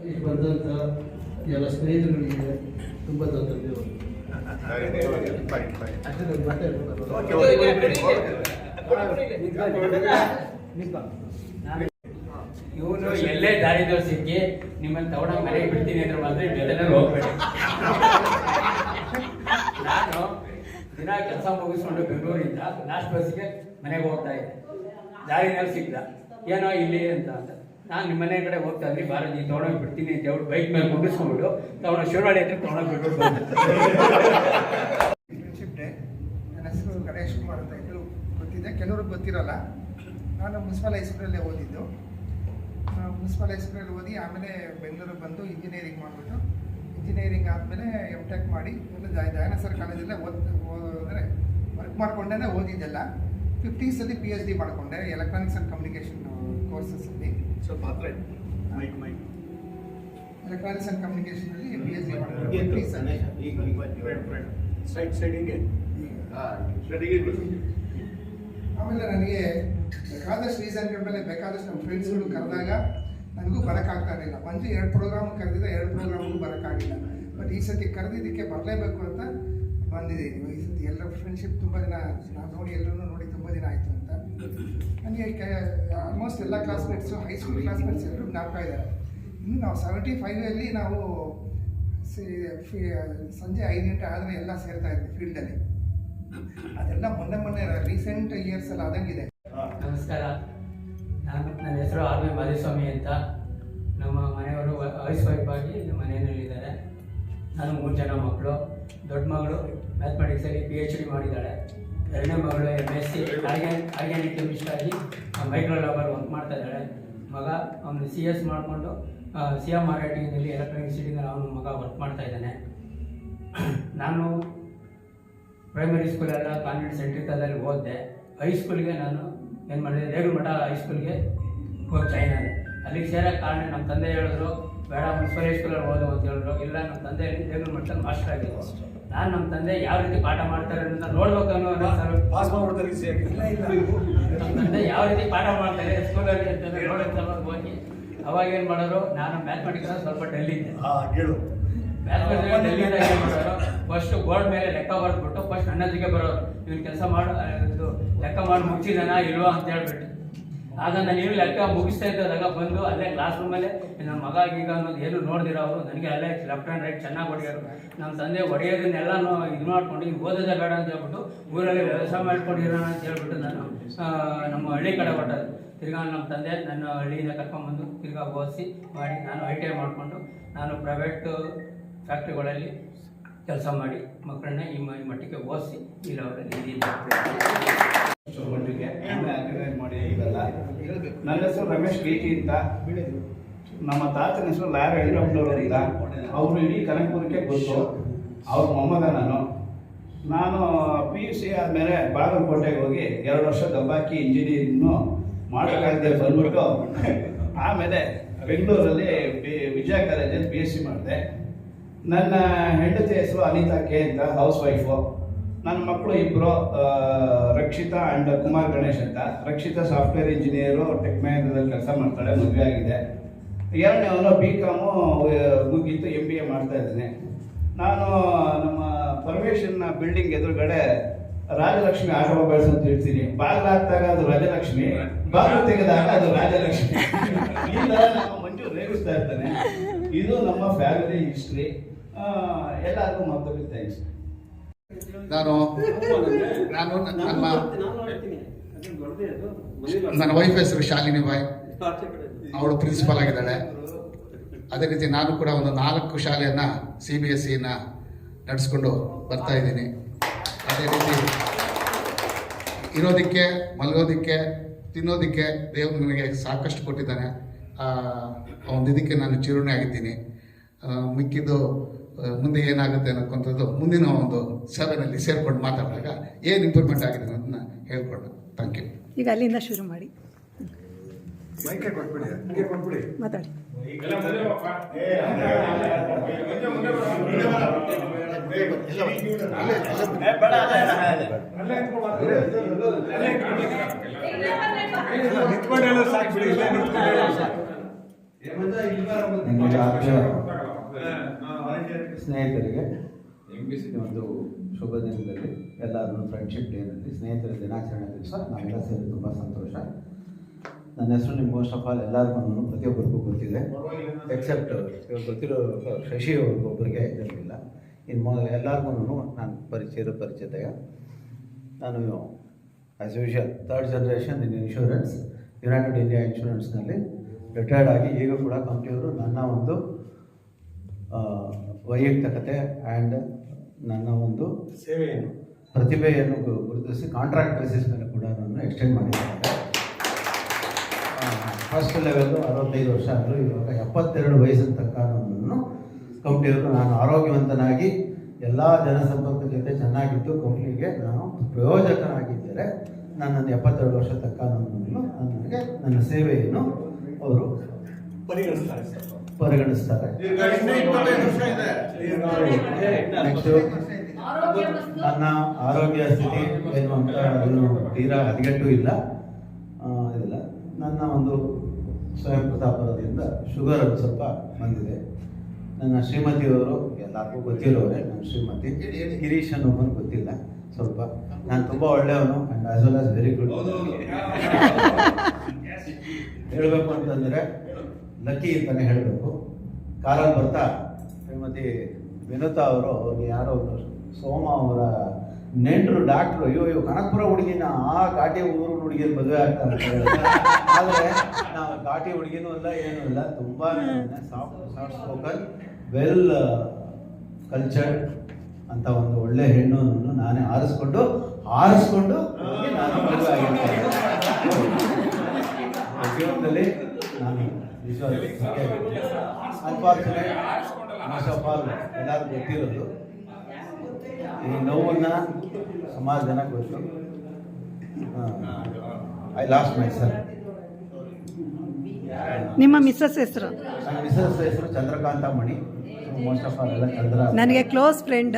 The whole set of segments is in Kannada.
ಇಲ್ಲಿ ಬಂದಂಥ ಎಲ್ಲ ಸ್ನೇಹಿತರುಗಳಿಗೆ ತುಂಬ. ಇವನು ಎಲ್ಲೇ ದಾರಿ ಸಿಕ್ಕಿ ನಿಮ್ಮನ್ನ ತಗೊಂಡ ಮನೆಗೆ ಬಿಡ್ತೀನಿ ಅಂದ್ರೆ ಮಾತ್ರ ಜೊತೆನೇ ಹೋಗ್ಬೇಡಿ ನಾನು ದಿನ ಕೆಲಸ ಮುಗಿಸ್ಕೊಂಡು ಬೆಂಗಳೂರಿಂದ ಲಾಸ್ಟ್ ಬಸ್ಗೆ ಮನೆಗೆ ಹೋಗ್ತಾ ಇದ್ದೆ ದಾರಿನಲ್ಲಿ ಸಿಕ್ದ ಏನೋ ಇಲ್ಲಿ ಅಂತ ಅಂತ ನಾನು ನಿಮ್ಮ ಮನೆ ಕಡೆ ಹೋಗ್ತಾ ಇದ್ರಿ ಬಾರ, ನೀನು ತೊಗೊಂಡೋಗಿ ಬಿಡ್ತೀನಿ ಅಂತ ಹೇಳ್ಬಿಟ್ಟು ಬೈಕ್ ಮೇಲೆ ಮುಗಿಸ್ಕೊಂಡ್ಬಿಟ್ಟು ತಗೊಂಡು ಶಿವನಹಳ್ಳಿ ಹತ್ರ ತೊಗೊಂಡೋಗಿ ಬಿಟ್ಬಿಟ್ಟು. ಫ್ರೆಂಡ್ಶಿಪ್ ಡೇ ನನ್ನ ಹೆಸರು ಗಣೇಶ್ ಕುಮಾರ್ ಅಂತ ಎಲ್ಲರೂ ಗೊತ್ತಿದೆ, ಕೆಲವ್ರಿಗೆ ಗೊತ್ತಿರಲ್ಲ. ನಾನು ಮುನ್ಸಿಪಲ್ ಹೈಸ್ಕೂಲಲ್ಲೇ ಓದಿದ್ದು. ಮುನ್ಸಿಪಲ್ ಹೈಸ್ಕೂಲಲ್ಲಿ ಓದಿ ಆಮೇಲೆ ಬೆಂಗಳೂರಿಗೆ ಬಂದು ಇಂಜಿನಿಯರಿಂಗ್ ಮಾಡಿಬಿಟ್ಟು ಇಂಜಿನಿಯರಿಂಗ್ ಆದಮೇಲೆ ಎಂ ಟೆಕ್ ಮಾಡಿ, ಎಲ್ಲ ಜಯ- ದಯಾನಂದ ಸರ್ ಕಾಲೇಜಲ್ಲೇ ಓದ್ ಓದಿದ್ರೆ ವರ್ಕ್ ಮಾಡ್ಕೊಂಡೇ ಓದಿದ್ದೆಲ್ಲ. ಫಿಫ್ಟೀಸಲ್ಲಿ ಪಿ ಎಚ್ ಡಿ ಮಾಡಿಕೊಂಡೆ ಎಲೆಕ್ಟ್ರಾನಿಕ್ಸ್ ಆ್ಯಂಡ್ ಕಮ್ಯುನಿಕೇಷನ್ ಕೋರ್ಸಸ್ಸಲ್ಲಿ ಸ್ವಲ್ಪ ಹತ್ರ ಮೈಕ್ ಮೈಕ್ ಎಲೆಕ್ಟ್ರಾನಿಕ್ಸ್ ಆ್ಯಂಡ್ ಕಮ್ಯುನಿಕೇಷನಲ್ಲಿ ಮಾಡಿಕೊಂಡೆ ಫಿಫ್ಟೀಸಲ್ಲಿ ಸೈಡ್ ಸೈಡಿಗೆ ಆಮೇಲೆ ನನಗೆ ಬೇಕಾದಷ್ಟು ರೀಸನ್ಗಳ ಮೇಲೆ ಬೇಕಾದಷ್ಟು ನಮ್ಮ ಫ್ರೆಂಡ್ಸ್ಗಳು ಕರೆದಾಗ ನನಗೂ ಬರೋಕ್ಕಾಗ್ತಾ ಇರಲಿಲ್ಲ. ಬಂದು ಎರಡು ಪ್ರೋಗ್ರಾಮ್ ಕರೆದಿದ್ದ ಎರಡು ಪ್ರೋಗ್ರಾಮ್ಗೂ ಬರೋಕ್ಕಾಗಿಲ್ಲ ಬಟ್ ಈ ಸತಿ ಕರೆದಿದ್ದಕ್ಕೆ ಬರಲೇಬೇಕು ಅಂತ ಬಂದಿದ್ದೀನಿ. ಈ ಸತಿ ಎಲ್ಲರ ಫ್ರೆಂಡ್ಶಿಪ್ ತುಂಬ ದಿನ ನಾನು ನೋಡಿ ಎಲ್ಲರೂ ನೋಡಿ ತುಂಬ ದಿನ ಆಯಿತು. ನನಗೆ ಆಲ್ಮೋಸ್ಟ್ ಎಲ್ಲ ಕ್ಲಾಸ್ಮೇಟ್ಸು ಹೈಸ್ಕೂಲ್ ಕ್ಲಾಸ್ಮೇಟ್ಸ್ ಎಲ್ಲರೂ ಜ್ಞಾಪಕ ಇದ್ದಾರೆ. ಇನ್ನು ನಾವು ಸೆವೆಂಟಿ ಫೈವಲ್ಲಿ ನಾವು ಸಂಜೆ ಐದು ಗಂಟೆ ಆದರೆ ಎಲ್ಲ ಸೇರ್ತಾ ಇದ್ವಿ ಫೀಲ್ಡಲ್ಲಿ ಅದೆಲ್ಲ ಮೊನ್ನೆ ಮೊನ್ನೆ ರೀಸೆಂಟ್ ಇಯರ್ಸ್ ಎಲ್ಲ ಆದಂಗಿದೆ. ನಮಸ್ಕಾರ. ನಾನು ನನ್ನ ಹೆಸರು ಆರ್ ವಿ ಮಾಧುಸ್ವಾಮಿ ಅಂತ. ನಮ್ಮ ಮನೆಯವರು ಹೌಸ್ ವೈಫ್ ಆಗಿ ಮನೆಯಲ್ಲಿದ್ದಾರೆ. ನಾನು ಮೂರು ಜನ ಮಕ್ಕಳು. ದೊಡ್ಡ ಮಗಳು ಮ್ಯಾಥಮೆಟಿಕ್ಸಲ್ಲಿ ಪಿ ಎಚ್ ಡಿ ಮಾಡಿದ್ದಾಳೆ. ಎರಡನೇ ಮಗಳು M S C organ organic chemist ಆಗಿ ಮೈಕ್ರೋ ಲಾಬರ್ ವರ್ಕ್ ಮಾಡ್ತಾ ಇದ್ದಾಳೆ. ಮಗ ಅವನು ಸಿ ಎಸ್ ಮಾಡಿಕೊಂಡು ಸಿ ಐ ಟಿನಲ್ಲಿ ಎಲೆಕ್ಟ್ರಾನಿಕ್ ಸಿಟಿನಲ್ಲಿ ಅವನು ಮಗ ವರ್ಕ್ ಮಾಡ್ತಾ ಇದ್ದಾನೆ. ನಾನು ಪ್ರೈಮರಿ ಸ್ಕೂಲೆಲ್ಲ ಕಾನ್ವೆಂಟ್ ಸೆಂಟ್ರಿಕದಲ್ಲಿ ಓದಿದೆ. ಹೈಸ್ಕೂಲ್ಗೆ ನಾನು ಏನು ಮಾಡಿದೆ? ರೇಗುಮಠ ಹೈಸ್ಕೂಲ್ಗೆ ಹೋಗಿ ಜಾಯ್ನ್ ಅಲ್ಲಿಗೆ ಸೇರೋ ಕಾರಣ ನಮ್ಮ ತಂದೆ ಹೇಳಿದ್ರು, ಬೇಡ, ಮುನ್ಸಿಪಲ್ ಹೈಸ್ಕೂಲಲ್ಲಿ ಓದು ಅಂತ ಹೇಳಿದ್ರು. ಇಲ್ಲ ನಮ್ಮ ತಂದೆ ರೇಗುಲ್ ಮಠದಲ್ಲಿ ಮಾಸ್ಟರ್ ಆಗಿದ್ದು ನಾನು ನಮ್ಮ ತಂದೆ ಯಾವ ರೀತಿ ಪಾಠ ಮಾಡ್ತಾರೆ ಅಂತ ನೋಡ್ಬೇಕು ಅನ್ನೋ ಸರ್. ಪಾಸ್ ಮಾಡ್ಬಿಡ್ತಾರೆ ಈಸಿಯಾಗಿ ನಮ್ಮ ತಂದೆ ಯಾವ ರೀತಿ ಪಾಠ ಮಾಡ್ತಾರೆ ಸ್ಕೂಲಲ್ಲಿ ಅಂತ ನೋಡೋಕೆ ಸಲುವಾಗಿ ಹೋಗಿ ಅವಾಗ ಏನು ಮಾಡೋರು ನಾನು ಮ್ಯಾಥಮೆಟಿಕ್ಸ್ ಸ್ವಲ್ಪ ಡೆಲ್ಲಿ ಇದ್ದೆ. ಏನು ಮಾಡೋರು ಫಸ್ಟ್ ಬೋರ್ಡ್ ಮೇಲೆ ಲೆಕ್ಕ ಬರೆದ್ಬಿಟ್ಟು ಫಸ್ಟ್ ಅಣ್ಣದಿಗೆ ಬರೋರು. ಇವ್ನು ಕೆಲಸ ಮಾಡು ಇದು ಲೆಕ್ಕ ಮಾಡಿ ಮುಗಿಸಿದಾನ ಇಲ್ವಾ ಅಂತ ಹೇಳ್ಬಿಟ್ಟು. ಆಗ ನಾನು ಏನು ಲೆಕ್ಕ ಮುಗಿಸ್ತಾ ಇದ್ದಾಗ ಬಂದು ಅಲ್ಲೇ ಕ್ಲಾಸ್ ರೂಮಲ್ಲೇ ನನ್ನ ಮಗ ಈಗ ಅನ್ನೋದು ಏನು ನೋಡಿದಿರ ಅವರು, ನನಗೆ ಅಲ್ಲೇ ಲೆಫ್ಟ್ ಆ್ಯಂಡ್ ರೈಟ್ ಚೆನ್ನಾಗಿ ಹೊಡೆಯೋರು. ನಮ್ಮ ತಂದೆ ಹೊಡೆಯೋದನ್ನೆಲ್ಲ ಇದು ಮಾಡ್ಕೊಂಡು, ಈಗ ಓದೋದೇ ಬೇಡ ಅಂತ ಹೇಳ್ಬಿಟ್ಟು ಊರಲ್ಲಿ ವ್ಯವಸಾಯ ಮಾಡ್ಕೊಂಡಿರೋಣ ಅಂತ ಹೇಳ್ಬಿಟ್ಟು ನಾನು ನಮ್ಮ ಹಳ್ಳಿ ಕಡೆ ಹೊಟ್ಟದು ತಿರ್ಗಾ ನಮ್ಮ ತಂದೆ ನನ್ನ ಹಳ್ಳಿಯಿಂದ ಕರ್ಕೊಂಡ್ಬಂದು ತಿರ್ಗಾ ಓದಿಸಿ ಮಾಡಿ, ನಾನು ಐ ಟಿ ಐ ಮಾಡಿಕೊಂಡು ನಾನು ಪ್ರೈವೇಟ್ ಫ್ಯಾಕ್ಟ್ರಿಗಳಲ್ಲಿ ಕೆಲಸ ಮಾಡಿ ಮಕ್ಕಳನ್ನ ಈ ಮ- ಈ ಮಟ್ಟಕ್ಕೆ ಓದಿಸಿ ಈ ಲೆವೆಲಲ್ಲಿ ಆರ್ಗನೈಸ್ ಮಾಡಿ ಇವೆಲ್ಲ. ನನ್ನ ಹೆಸರು ರಮೇಶ್ ಗೇಟಿ ಅಂತ. ನಮ್ಮ ತಾತನ ಹೆಸರು ಲಾಯರ್ ಯಡಿಯೂರಪ್ಪನವರು ಅಂತ. ಅವರು ಇಡೀ ಕನಕಪುರಕ್ಕೆ ಗೊತ್ತು ಅವ್ರ ಮೊಮ್ಮಗ ನಾನು. ನಾನು ಪಿ ಯು ಸಿ ಆದಮೇಲೆ ಬಾಗಲಕೋಟೆಗೆ ಹೋಗಿ ಎರಡು ವರ್ಷ ದಬ್ಬಾಕಿ ಇಂಜಿನಿಯರಿಂಗ್ನು ಮಾಡೋಕ್ಕಾಗದೆ ಬಂದ್ಬಿಟ್ಟು ಆಮೇಲೆ ಬೆಂಗಳೂರಲ್ಲಿ ಬಿ ವಿಜಯ ಕಾಲೇಜಲ್ಲಿ ಪಿ ಎಸ್ ಸಿ ಮಾಡಿದೆ. ನನ್ನ ಹೆಂಡತಿ ಹೆಸರು ಅನಿತಾ ಕೆ ಅಂತ ಹೌಸ್ ವೈಫು ನನ್ನ ಮಕ್ಕಳು ಇಬ್ಬರು ರಕ್ಷಿತಾ ಆ್ಯಂಡ್ ಕುಮಾರ್ ಗಣೇಶ್ ಅಂತ. ರಕ್ಷಿತಾ ಸಾಫ್ಟ್ವೇರ್ ಇಂಜಿನಿಯರು ಟೆಕ್ ಮಹೇಂದ್ರದಲ್ಲಿ ಕೆಲಸ ಮಾಡ್ತಾಳೆ, ಮದುವೆ ಆಗಿದೆ. ಎರಡನೇವನು ಬಿ ಕಾಮು ಮುಗೀತು ಎಂ ಬಿ ಎ ಮಾಡ್ತಾ ಇದ್ದೀನಿ. ನಾನು, ನಮ್ಮ ಪರಮೇಶನ್ನ ಬಿಲ್ಡಿಂಗ್ ಎದುರುಗಡೆ ರಾಜಲಕ್ಷ್ಮಿ ಆಟೋಮೊಬೈಲ್ಸ್ ಅಂತ ಹೇಳ್ತೀನಿ. ಬಾಗಿಲು ಹಾಕ್ದಾಗ ಅದು ರಾಜಲಕ್ಷ್ಮಿ, ಬಾಗಿಲು ತೆಗೆದಾಗ ಅದು ರಾಜಲಕ್ಷ್ಮಿ. ಇಲ್ಲ ನಮ್ಮ ಮಂಜು ರೇಗಿಸ್ತಾ ಇರ್ತಾನೆ. ಇದು ನಮ್ಮ ಫ್ಯಾಮಿಲಿ ಹಿಸ್ಟ್ರಿ ಎಲ್ಲರಿಗೂ ಮತ್ತೊಮ್ಮೆ ಥ್ಯಾಂಕ್ಸ್ ನಾನು ನಾನು ನನ್ನ ನನ್ನ ವೈಫ್ ಹೆಸರು ಶಾಲಿನಿ ಬಾಯ್. ಅವಳು ಪ್ರಿನ್ಸಿಪಲ್ ಆಗಿದ್ದಾಳೆ. ಅದೇ ರೀತಿ ನಾನು ಕೂಡ ಒಂದು ನಾಲ್ಕು ಶಾಲೆಯನ್ನು ಸಿ ಬಿ ಎಸ್ ಸಿನ ನಡೆಸ್ಕೊಂಡು ಬರ್ತಾ ಇದ್ದೀನಿ. ಅದೇ ರೀತಿ ಇರೋದಕ್ಕೆ ಮಲಗೋದಕ್ಕೆ ತಿನ್ನೋದಕ್ಕೆ ದೇವರು ನನಗೆ ಸಾಕಷ್ಟು ಕೊಟ್ಟಿದ್ದಾನೆ. ಆ ಒಂದು ಇದಕ್ಕೆ ನಾನು ಚಿರುಣೆ ಆಗಿದ್ದೀನಿ. ಮಿಕ್ಕಿದ್ದು ಮುಂದೆ ಏನಾಗುತ್ತೆ ಅನ್ನೋಕ್ಕಂಥದ್ದು ಮುಂದಿನ ಒಂದು ಸಭೆಯಲ್ಲಿ ಸೇರ್ಕೊಂಡು ಮಾತಾಡಿದಾಗ ಏನು ಇಂಪ್ರೂವ್ಮೆಂಟ್ ಆಗಿದೆ ಅನ್ನೋದನ್ನ ಹೇಳ್ಕೊಂಡು ಥ್ಯಾಂಕ್ ಯು ಈಗ ಅಲ್ಲಿಂದ ಶುರು ಮಾಡಿ. ಮಾತಾಡಿ. ಸಾಕು ಬಿಡಿ ಎಂ ಬಿ ಸ್ನೇಹಿತರಿಗೆ ಈ ಒಂದು ಶುಭ ದಿನದಲ್ಲಿ ಎಲ್ಲರನ್ನು ಫ್ರೆಂಡ್ಶಿಪ್ ಡೇನಲ್ಲಿ ಸ್ನೇಹಿತರ ದಿನಾಚರಣೆ ದಿವಸ ನಾವೆಲ್ಲ ಸೇರಿ ತುಂಬ ಸಂತೋಷ. ನನ್ನ ಹೆಸರು ನಿಮ್ಗೆ ಮೋಸ್ಟ್ ಆಫ್ ಆಲ್ ಎಲ್ಲರಿಗೂ ಪ್ರತಿಯೊಬ್ಬರಿಗೂ ಗೊತ್ತಿದೆ. ಎಕ್ಸೆಪ್ಟ್ ಗೊತ್ತಿರೋ ಶಶಿ ಅವ್ರಿಗೊಬ್ಬರಿಗೆ ಇದಿರಲಿಲ್ಲ ಇನ್ನು ಮೊ ಎಲ್ಲರಿಗೂ ನಾನು ಪರಿಚಯ ಪರಿಚಯದ ನಾನು as usual third generation in insurance United India ಇನ್ಶೂರೆನ್ಸ್ನಲ್ಲಿ retired ಆಗಿ ಈಗ ಕೂಡ ಕಂಪ್ನಿಯವರು ನನ್ನ ಒಂದು ವೈಯಕ್ತಿಕತೆ ಆ್ಯಂಡ್ ನನ್ನ ಒಂದು ಸೇವೆಯನ್ನು. ಪ್ರತಿಭೆಯನ್ನು ಗುರುತಿಸಿ ಕಾಂಟ್ರಾಕ್ಟ್ ಬೇಸಿಸ್ ಮೇಲೆ ಕೂಡ ನಾನು ಎಕ್ಸ್ಟೆಂಡ್ ಮಾಡಿದ್ದಾರೆ. ಫಸ್ಟ್ ಲೆವೆಲ್ಲು ಅರವತ್ತೈದು ವರ್ಷ ಆದರೂ ಇವಾಗ ಎಪ್ಪತ್ತೆರಡು ವಯಸ್ಸಿನ ತಕ್ಕ ನನ್ನನ್ನು ಕಂಪ್ನಿಯವರು ನಾನು ಆರೋಗ್ಯವಂತನಾಗಿ ಎಲ್ಲ ಜನಸಂಪರ್ಕ ಜೊತೆ ಚೆನ್ನಾಗಿದ್ದು ಕಂಪ್ನಿಗೆ ನಾನು ಪ್ರಯೋಜಕನಾಗಿದ್ದರೆ ನನ್ನನ್ನು ಎಪ್ಪತ್ತೆರಡು ವರ್ಷ ತಕ್ಕ ನನ್ನನ್ನು ನನಗೆ ನನ್ನ ಸೇವೆಯನ್ನು ಅವರು ಪರಿಗಣಿಸ್ತಾರೆ ಪರಿಗಣಿಸ್ತಾರೆ. ನನ್ನ ಆರೋಗ್ಯ ಸ್ಥಿತಿ ಏನು ಅಂತ ಏನು ತೀರಾ ಹದಿಗೆಟ್ಟು ಇಲ್ಲ. ಇಲ್ಲ ಇದಿಲ್ಲ. ನನ್ನ ಒಂದು ಸ್ವಯಂ ಪ್ರತಾಪದಿಂದ ಶುಗರ್ ಒಂದು ಸ್ವಲ್ಪ ಬಂದಿದೆ. ನನ್ನ ಶ್ರೀಮತಿಯವರು ಎಲ್ಲರಿಗೂ ಗೊತ್ತಿರೋರೆ ನನ್ನ ಶ್ರೀಮತಿ. ಗಿರೀಶ್ ಅನ್ನೋಬ್ಬನು ಗೊತ್ತಿಲ್ಲ ಸ್ವಲ್ಪ. ನಾನು ತುಂಬ ಒಳ್ಳೆಯವನು and as well as very good ಹೇಳಬೇಕು ಅಂತಂದರೆ ಲಕ್ಕಿ ಅಂತಲೇ ಹೇಳಬೇಕು ಕಾಲಲ್ಲಿ ಬರ್ತಾ ಶ್ರೀಮತಿ ವಿನುತಾ ಅವರು ಅವ್ರಿಗೆ ಯಾರೋ ಒಬ್ಬರು ಸೋಮ ಅವರ ನೆಂಟರು, ಡಾಕ್ಟ್ರು, ಅಯ್ಯೋ ಅಯ್ಯೋ, ಕನಕಪುರ ಹುಡುಗಿನ ಆ ಘಾಟಿ ಊರು ಹುಡುಗಿಯಲ್ಲಿ ಮದುವೆ ಆಗ್ತಾ. ಆದರೆ ನಾವು ಘಾಟಿ ಹುಡುಗಿನೂ ಅಲ್ಲ, ಏನೂ ಇಲ್ಲ ತುಂಬ ಸಾಫ್ಟ್ ಸ್ಪೋಕನ್, ವೆಲ್ ಕಲ್ಚರ್ಡ್ ಅಂತ ಒಂದು ಒಳ್ಳೆ ಹೆಣ್ಣನ್ನು ನಾನೇ ಆರಿಸ್ಕೊಂಡು ಆರಿಸ್ಕೊಂಡು ನಾನು ಮದುವೆ ಆಗಿರ್ತೇನೆ ನಾನು ನಿಜವಾಗ್ಲೂ ಅನ್ಫಾರ್ಚುನೇಟ್ ಮೋಸ್ಟ್ ಆಫ್ ಆಲ್ ಎಲ್ಲರೂ ಗೊತ್ತಿರೋದು ಈ ನೋವನ್ನ ಸುಮಾರು ಜನ ಗೊತ್ತು ಐ ಲಾಸ್ಟ್ ಮೈ ಸರ್ ನಿಮ್ಮ ಮಿಸ್ಸಸ್ ಹೆಸರು? ನನ್ನ ಮಿಸಸ್ ಹೆಸರು Chandrakanta Mani most of all ಎಲ್ಲ ಚಂದ್ರ ನನಗೆ ಕ್ಲೋಸ್ ಫ್ರೆಂಡ್